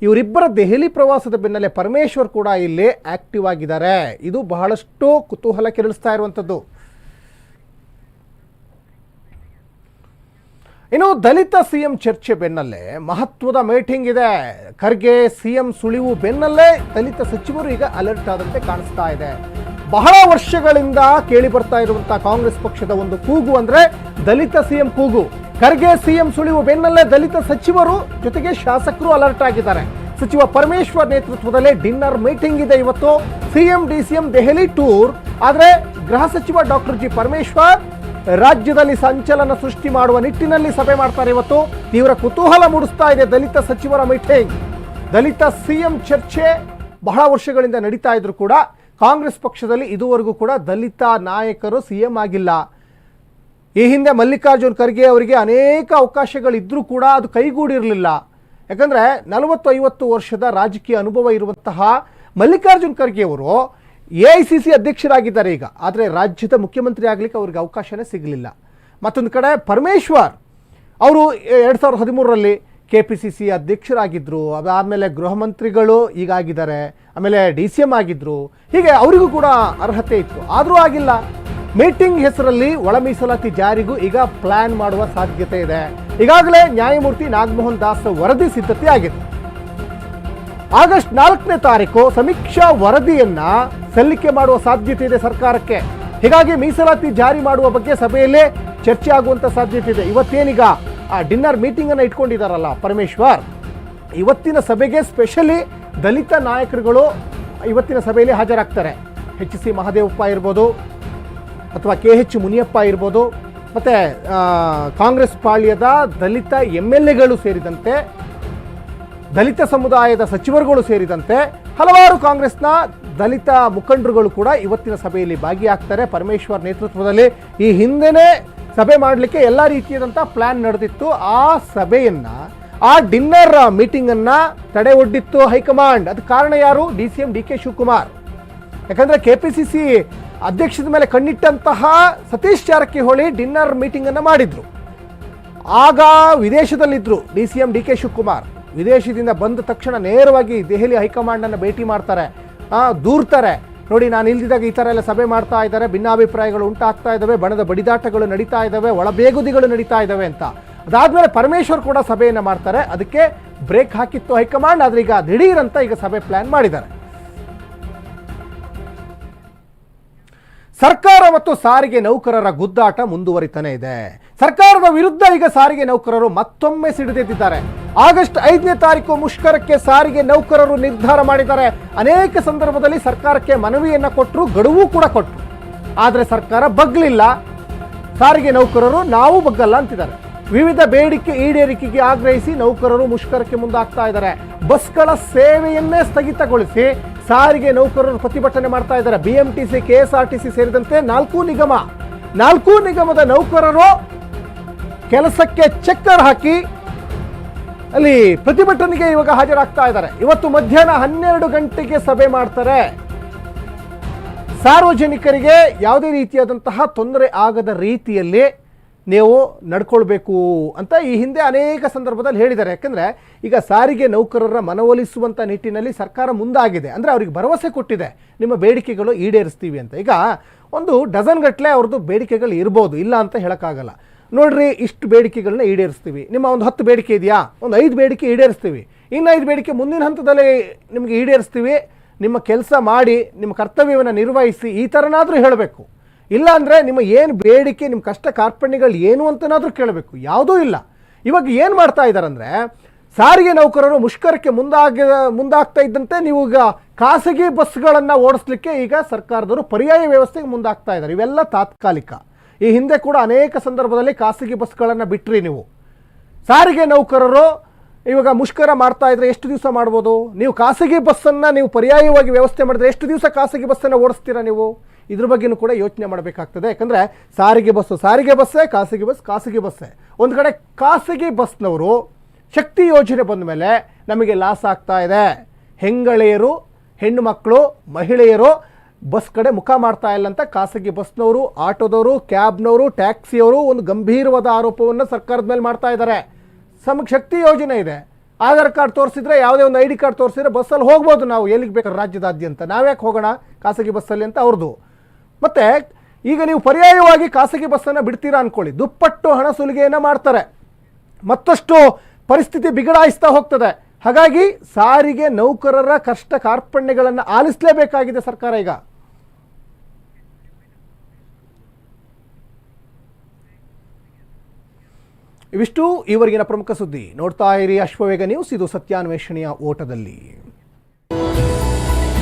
ಇವರಿಬ್ಬರ ದೆಹಲಿ ಪ್ರವಾಸದ ಬೆನ್ನಲ್ಲೇ ಪರಮೇಶ್ವರ್ ಕೂಡ ಇಲ್ಲಿ ಆಕ್ಟಿವ್ ಆಗಿದ್ದಾರೆ. ಇದು ಬಹಳಷ್ಟು ಕುತೂಹಲ ಕೆರಳಿಸ್ತಾ ಇರುವಂಥದ್ದು ಇನ್ನು ದಲಿತ ಸಿಎಂ ಚರ್ಚೆ ಬೆನ್ನಲ್ಲೇ ಮಹತ್ವದ ಮೀಟಿಂಗ್ ಇದೆ. ಖರ್ಗೆ ಸಿಎಂ ಸುಳಿವು ಬೆನ್ನಲ್ಲೇ ದಲಿತ ಸಚಿವರು ಈಗ ಅಲರ್ಟ್ ಆದಂತೆ ಕಾಣಿಸ್ತಾ ಇದೆ. ಬಹಳ ವರ್ಷಗಳಿಂದ ಕೇಳಿ ಬರ್ತಾ ಇರುವಂತಹ ಕಾಂಗ್ರೆಸ್ ಪಕ್ಷದ ಒಂದು ಕೂಗು ಅಂದ್ರೆ ದಲಿತ ಸಿಎಂ ಕೂಗು. ಖರ್ಗೆ ಸಿಎಂ ಸುಳಿವು ಬೆನ್ನಲ್ಲೇ ದಲಿತ ಸಚಿವರು ಜೊತೆಗೆ ಶಾಸಕರು ಅಲರ್ಟ್ ಆಗಿದ್ದಾರೆ. ಸಚಿವ ಪರಮೇಶ್ವರ್ ನೇತೃತ್ವದಲ್ಲೇ ಡಿನ್ನರ್ ಮೀಟಿಂಗ್ ಇದೆ ಇವತ್ತು. CM, DCM Delhi tour. ಆದ್ರೆ ಗೃಹ ಸಚಿವ ಡಾಕ್ಟರ್ ಜಿ ಪರಮೇಶ್ವರ್ ರಾಜ್ಯದಲ್ಲಿ ಸಂಚಲನ ಸೃಷ್ಟಿ ಮಾಡುವ ನಿಟ್ಟಿನಲ್ಲಿ ಸಭೆ ಮಾಡ್ತಾರೆ ಇವತ್ತು. ತೀವ್ರ ಕುತೂಹಲ ಮೂಡಿಸ್ತಾ ಇದೆ ದಲಿತ ಸಚಿವರ ಮೀಟಿಂಗ್ ದಲಿತ ಸಿಎಂ ಚರ್ಚೆ ಬಹಳ ವರ್ಷಗಳಿಂದ ನಡೀತಾ ಇದ್ರು ಕೂಡ ಕಾಂಗ್ರೆಸ್ ಪಕ್ಷದಲ್ಲಿ ಇದುವರೆಗೂ ಕೂಡ ದಲಿತ ನಾಯಕರು ಸಿಎಂ ಆಗಿಲ್ಲ. ಈ ಹಿಂದೆ ಮಲ್ಲಿಕಾರ್ಜುನ್ ಖರ್ಗೆ ಅವರಿಗೆ ಅನೇಕ ಅವಕಾಶಗಳಿದ್ರೂ ಕೂಡ ಅದು ಕೈಗೂಡಿರಲಿಲ್ಲ. ಯಾಕಂದರೆ ನಲವತ್ತು ಐವತ್ತು ವರ್ಷದ ರಾಜಕೀಯ ಅನುಭವ ಇರುವಂತಹ ಮಲ್ಲಿಕಾರ್ಜುನ್ ಖರ್ಗೆ ಅವರು ಎ ಐ ಸಿ ಸಿ ಅಧ್ಯಕ್ಷರಾಗಿದ್ದಾರೆ ಈಗ. ಆದರೆ ರಾಜ್ಯದ ಮುಖ್ಯಮಂತ್ರಿ ಆಗಲಿಕ್ಕೆ ಅವ್ರಿಗೆ ಅವಕಾಶನೇ ಸಿಗಲಿಲ್ಲ. ಮತ್ತೊಂದು ಕಡೆ ಪರಮೇಶ್ವರ್ ಅವರು ಎರಡು ಸಾವಿರದ ಹದಿಮೂರರಲ್ಲಿ ಕೆ ಪಿ ಸಿ ಸಿ ಅಧ್ಯಕ್ಷರಾಗಿದ್ದರು ಅದಾದಮೇಲೆ ಗೃಹ ಮಂತ್ರಿಗಳು ಈಗಾಗಿದ್ದಾರೆ. ಆಮೇಲೆ ಡಿ ಸಿ ಎಂ ಆಗಿದ್ದರು ಹೀಗೆ ಅವರಿಗೂ ಕೂಡ ಅರ್ಹತೆ ಇತ್ತು. ಆದರೂ ಆಗಿಲ್ಲ. ಮೀಟಿಂಗ್ ಹೆಸರಲ್ಲಿ ಒಳ ಮೀಸಲಾತಿ ಜಾರಿಗೂ ಈಗ ಪ್ಲ್ಯಾನ್ ಮಾಡುವ ಸಾಧ್ಯತೆ ಇದೆ. ಈಗಾಗಲೇ ನ್ಯಾಯಮೂರ್ತಿ ನಾಗಮೋಹನ್ ದಾಸ್ ವರದಿ ಸಿದ್ಧತೆ ಆಗಿದೆ. ಆಗಸ್ಟ್ ನಾಲ್ಕನೇ ತಾರೀಕು ಸಮೀಕ್ಷಾ ವರದಿಯನ್ನ ಸಲ್ಲಿಕೆ ಮಾಡುವ ಸಾಧ್ಯತೆ ಇದೆ ಸರ್ಕಾರಕ್ಕೆ. ಹೀಗಾಗಿ ಮೀಸಲಾತಿ ಜಾರಿ ಮಾಡುವ ಬಗ್ಗೆ ಸಭೆಯಲ್ಲೇ ಚರ್ಚೆ ಆಗುವಂತ ಸಾಧ್ಯತೆ ಇದೆ. ಇವತ್ತೇನೀಗ ಆ ಡಿನ್ನರ್ ಮೀಟಿಂಗ್ ಅನ್ನ ಇಟ್ಕೊಂಡಿದ್ದಾರಲ್ಲ ಪರಮೇಶ್ವರ್. ಇವತ್ತಿನ ಸಭೆಗೆ ಸ್ಪೆಷಲಿ ದಲಿತ ನಾಯಕರುಗಳು ಇವತ್ತಿನ ಸಭೆಯಲ್ಲಿ ಹಾಜರಾಗ್ತಾರೆ. ಎಚ್ ಸಿ ಮಹದೇವಪ್ಪ ಇರ್ಬೋದು ಅಥವಾ ಕೆ ಎಚ್ ಮುನಿಯಪ್ಪ ಇರ್ಬೋದು. ಮತ್ತು ಕಾಂಗ್ರೆಸ್ ಪಾಳ್ಯದ ದಲಿತ ಎಂ ಎಲ್ ಎಗಳು ಸೇರಿದಂತೆ ದಲಿತ ಸಮುದಾಯದ ಸಚಿವರುಗಳು ಸೇರಿದಂತೆ ಹಲವಾರು ಕಾಂಗ್ರೆಸ್ನ ದಲಿತ ಮುಖಂಡರುಗಳು ಕೂಡ ಇವತ್ತಿನ ಸಭೆಯಲ್ಲಿ ಭಾಗಿಯಾಗ್ತಾರೆ. ಪರಮೇಶ್ವರ್ ನೇತೃತ್ವದಲ್ಲಿ ಈ ಹಿಂದೆನೇ ಸಭೆ ಮಾಡಲಿಕ್ಕೆ ಎಲ್ಲ ರೀತಿಯಾದಂಥ ಪ್ಲಾನ್ ನಡೆದಿತ್ತು. ಆ ಸಭೆಯನ್ನ, ಆ ಡಿನ್ನರ್ ಮೀಟಿಂಗ್ ಅನ್ನ ತಡೆ ಒಡ್ಡಿತ್ತು ಹೈಕಮಾಂಡ್. ಅದಕ್ಕೆ ಕಾರಣ ಯಾರು? D C M D K Shivakumar. ಯಾಕಂದರೆ ಕೆ ಪಿ ಸಿ ಸಿ ಅಧ್ಯಕ್ಷದ ಮೇಲೆ ಕಣ್ಣಿಟ್ಟಂತಹ ಸತೀಶ್ ಜಾರಕಿಹೊಳಿ ಡಿನ್ನರ್ ಮೀಟಿಂಗ್ ಮಾಡಿದರು. ಮಾಡಿದ್ರು ಆಗ ವಿದೇಶದಲ್ಲಿದ್ದರು D C M D K Shivakumar. ವಿದೇಶದಿಂದ ಬಂದ ತಕ್ಷಣ ನೇರವಾಗಿ ದೆಹಲಿ ಹೈಕಮಾಂಡನ್ನು ಭೇಟಿ ಮಾಡ್ತಾರೆ. ದೂರ್ತಾರೆ. ನೋಡಿ, ನಾನು ಇಲ್ದಿದ್ದಾಗ ಈ ಥರ ಎಲ್ಲ ಸಭೆ ಮಾಡ್ತಾ ಇದ್ದಾರೆ. ಭಿನ್ನಾಭಿಪ್ರಾಯಗಳು ಉಂಟಾಗ್ತಾ ಇದ್ದಾವೆ. ಬಣದ ಬಡಿದಾಟಗಳು ನಡೀತಾ ಇದ್ದಾವೆ. ಒಳಬೇಗುದಿಗಳು ನಡೀತಾ ಇದ್ದಾವೆ ಅಂತ. ಅದಾದಮೇಲೆ ಪರಮೇಶ್ವರ್ ಕೂಡ ಸಭೆಯನ್ನು ಮಾಡ್ತಾರೆ. ಅದಕ್ಕೆ ಬ್ರೇಕ್ ಹಾಕಿತ್ತು ಹೈಕಮಾಂಡ್. ಆದರೆ ಈಗ ದಿಢೀರಂತ ಈಗ ಸಭೆ ಪ್ಲ್ಯಾನ್ ಮಾಡಿದ್ದಾರೆ. ಸರ್ಕಾರ ಮತ್ತು ಸಾರಿಗೆ ನೌಕರರ ಗುದ್ದಾಟ ಮುಂದುವರಿತಾನೆ ಇದೆ. ಸರ್ಕಾರದ ವಿರುದ್ಧ ಈಗ ಸಾರಿಗೆ ನೌಕರರು ಮತ್ತೊಮ್ಮೆ ಸಿಡಿದೆದ್ದಿದ್ದಾರೆ ಆಗಸ್ಟ್ ಐದನೇ ತಾರೀಕು ಮುಷ್ಕರಕ್ಕೆ ಸಾರಿಗೆ ನೌಕರರು ನಿರ್ಧಾರ ಮಾಡಿದ್ದಾರೆ. ಅನೇಕ ಸಂದರ್ಭದಲ್ಲಿ ಸರ್ಕಾರಕ್ಕೆ ಮನವಿಯನ್ನ ಕೊಟ್ಟರು ಗಡುವು ಕೂಡ ಕೊಟ್ಟರು ಆದರೆ ಸರ್ಕಾರ ಬಗ್ಲಿಲ್ಲ. ಸಾರಿಗೆ ನೌಕರರು ನಾವು ಬಗ್ಗಲ್ಲ ಅಂತಿದ್ದಾರೆ. ವಿವಿಧ ಬೇಡಿಕೆ ಈಡೇರಿಕೆಗೆ ಆಗ್ರಹಿಸಿ ನೌಕರರು ಮುಷ್ಕರಕ್ಕೆ ಮುಂದಾಗ್ತಾ ಇದ್ದಾರೆ. ಬಸ್ಗಳ ಸೇವೆಯನ್ನೇ ಸ್ಥಗಿತಗೊಳಿಸಿ ಸಾರಿಗೆ ನೌಕರರು ಪ್ರತಿಭಟನೆ ಮಾಡ್ತಾ ಇದ್ದಾರೆ. ಬಿಎಂಟಿಸಿ, ಕೆಎಸ್ಆರ್ಟಿಸಿ ಸೇರಿದಂತೆ ನಾಲ್ಕು ನಿಗಮ, ನಾಲ್ಕು ನಿಗಮದ ನೌಕರರು ಕೆಲಸಕ್ಕೆ ಚಕ್ಕರ್ ಹಾಕಿ ಅಲ್ಲಿ ಪ್ರತಿಭಟನೆಗೆ ಇವಾಗ ಹಾಜರಾಗ್ತಾ ಇದ್ದಾರೆ. ಇವತ್ತು ಮಧ್ಯಾಹ್ನ ಹನ್ನೆರಡು ಗಂಟೆಗೆ ಸಭೆ ಮಾಡ್ತಾರೆ. ಸಾರ್ವಜನಿಕರಿಗೆ ಯಾವುದೇ ರೀತಿಯಾದಂತಹ ತೊಂದರೆ ಆಗದ ರೀತಿಯಲ್ಲಿ ನೀವು ನಡ್ಕೊಳ್ಬೇಕು ಅಂತ ಈ ಹಿಂದೆ ಅನೇಕ ಸಂದರ್ಭದಲ್ಲಿ ಹೇಳಿದ್ದಾರೆ. ಯಾಕಂದರೆ ಈಗ ಸಾರಿಗೆ ನೌಕರರ ಮನವೊಲಿಸುವಂಥ ನಿಟ್ಟಿನಲ್ಲಿ ಸರ್ಕಾರ ಮುಂದಾಗಿದೆ. ಅಂದರೆ ಅವ್ರಿಗೆ ಭರವಸೆ ಕೊಟ್ಟಿದೆ. ನಿಮ್ಮ ಬೇಡಿಕೆಗಳು ಈಡೇರಿಸ್ತೀವಿ ಅಂತ. ಈಗ ಒಂದು ಡಜನ್ ಗಟ್ಟಲೆ ಅವ್ರದ್ದು ಬೇಡಿಕೆಗಳು ಇರ್ಬೋದು. ಇಲ್ಲ ಅಂತ ಹೇಳೋಕ್ಕಾಗಲ್ಲ. ನೋಡ್ರಿ, ಇಷ್ಟು ಬೇಡಿಕೆಗಳನ್ನ ಈಡೇರಿಸ್ತೀವಿ. ನಿಮ್ಮ ಒಂದು ಹತ್ತು ಬೇಡಿಕೆ ಇದೆಯಾ? ಒಂದು ಐದು ಬೇಡಿಕೆ ಈಡೇರಿಸ್ತೀವಿ. ಇನ್ನು ಐದು ಬೇಡಿಕೆ ಮುಂದಿನ ಹಂತದಲ್ಲಿ ನಿಮಗೆ ಈಡೇರಿಸ್ತೀವಿ. ನಿಮ್ಮ ಕೆಲಸ ಮಾಡಿ, ನಿಮ್ಮ ಕರ್ತವ್ಯವನ್ನು ನಿರ್ವಹಿಸಿ ಈ ಥರನಾದರೂ ಹೇಳಬೇಕು. ಇಲ್ಲ ಅಂದರೆ ನಿಮ್ಮ ಏನು ಬೇಡಿಕೆ ನಿಮ್ಮ ಕಷ್ಟ ಕಾರ್ಪಣ್ಯಗಳು ಏನು ಅಂತನಾದರೂ ಕೇಳಬೇಕು. ಯಾವುದೂ ಇಲ್ಲ. ಇವಾಗ ಏನು ಮಾಡ್ತಾ ಇದ್ದಾರೆ ಅಂದರೆ ಸಾರಿಗೆ ನೌಕರರು ಮುಷ್ಕರಕ್ಕೆ ಮುಂದಾಗ, ಮುಂದಾಗ್ತಾ ಇದ್ದಂತೆ ನೀವು ಈಗ ಖಾಸಗಿ ಬಸ್ಗಳನ್ನು ಓಡಿಸ್ಲಿಕ್ಕೆ ಈಗ ಸರ್ಕಾರದವರು ಪರ್ಯಾಯ ವ್ಯವಸ್ಥೆಗೆ ಮುಂದಾಗ್ತಾ ಇದ್ದಾರೆ ಇವೆಲ್ಲ ತಾತ್ಕಾಲಿಕ. ಈ ಹಿಂದೆ ಕೂಡ ಅನೇಕ ಸಂದರ್ಭದಲ್ಲಿ ಖಾಸಗಿ ಬಸ್ಗಳನ್ನು ಬಿಟ್ರಿ ನೀವು. ಸಾರಿಗೆ ನೌಕರರು ಇವಾಗ ಮುಷ್ಕರ ಮಾಡ್ತಾ ಇದ್ರೆ ಎಷ್ಟು ದಿವಸ ಮಾಡ್ಬೋದು? ನೀವು ಖಾಸಗಿ ಬಸ್ಸನ್ನು ನೀವು ಪರ್ಯಾಯವಾಗಿ ವ್ಯವಸ್ಥೆ ಮಾಡಿದ್ರೆ ಎಷ್ಟು ದಿವಸ ಖಾಸಗಿ ಬಸ್ಸನ್ನು ಓಡಿಸ್ತೀರಾ ನೀವು? ಇದ್ರ ಬಗ್ಗೆನೂ ಕೂಡ ಯೋಚನೆ ಮಾಡಬೇಕಾಗ್ತದೆ. ಯಾಕಂದರೆ ಸಾರಿಗೆ ಬಸ್ಸು ಸಾರಿಗೆ ಬಸ್ಸೇ, ಖಾಸಗಿ ಬಸ್, ಖಾಸಗಿ ಬಸ್ಸೇ. ಒಂದು ಕಡೆ ಖಾಸಗಿ ಬಸ್ನವರು ಶಕ್ತಿ ಯೋಜನೆ ಬಂದ ಮೇಲೆ ನಮಗೆ ಲಾಸ್ ಆಗ್ತಾ ಇದೆ. ಹೆಂಗಳೆಯರು, ಹೆಣ್ಣು ಮಕ್ಕಳು, ಮಹಿಳೆಯರು ಬಸ್ ಕಡೆ ಮುಖ ಮಾಡ್ತಾ ಇಲ್ಲ ಅಂತ ಖಾಸಗಿ ಬಸ್ನವರು, ಆಟೋದವರು, ಕ್ಯಾಬ್ನವರು, ಟ್ಯಾಕ್ಸಿಯವರು ಒಂದು ಗಂಭೀರವಾದ ಆರೋಪವನ್ನು ಸರ್ಕಾರದ ಮೇಲೆ ಮಾಡ್ತಾ ಇದ್ದಾರೆ. ನಮಗೆ ಶಕ್ತಿ ಯೋಜನೆ ಇದೆ. ಆಧಾರ್ ಕಾರ್ಡ್ ತೋರಿಸಿದ್ರೆ ಯಾವುದೇ ಒಂದು ಐ ಡಿ ಕಾರ್ಡ್ ತೋರಿಸಿದ್ರೆ ಬಸ್ಸಲ್ಲಿ ಹೋಗ್ಬೋದು ನಾವು. ಎಲ್ಲಿಗೆ ಬೇಕಾದ್ರೆ ರಾಜ್ಯದಾದ್ಯಂತ. ನಾವ್ಯಾಕೆ ಹೋಗೋಣ ಖಾಸಗಿ ಬಸ್ಸಲ್ಲಿ ಅಂತ ಅವ್ರದ್ದು ಮತ್ತೆ ಈಗ ನೀವು ಪರ್ಯಾಯವಾಗಿ ಖಾಸಗಿ ಬಸ್ಸನ್ನು ಬಿಡ್ತೀರಾ ಅನ್ಕೊಳ್ಳಿ. ದುಪ್ಪಟ್ಟು ಹಣ ಸುಲಿಗೆಯನ್ನು ಮಾಡ್ತಾರೆ. ಮತ್ತಷ್ಟು ಪರಿಸ್ಥಿತಿ ಬಿಗಡಾಯಿಸ್ತಾ ಹೋಗ್ತದೆ. ಹಾಗಾಗಿ ಸಾರಿಗೆ ನೌಕರರ ಕಷ್ಟ ಕಾರ್ಪಣ್ಯಗಳನ್ನು ಆಲಿಸಲೇಬೇಕಾಗಿದೆ ಸರ್ಕಾರ ಈಗ. ಇವಿಷ್ಟು ಈವರೆಗಿನ ಪ್ರಮುಖ ಸುದ್ದಿ. ನೋಡ್ತಾ ಇರಿ ಅಶ್ವವೇಗ ನ್ಯೂಸ್. ಇದು ಸತ್ಯಾನ್ವೇಷಣೆಯ ಓಟದಲ್ಲಿ.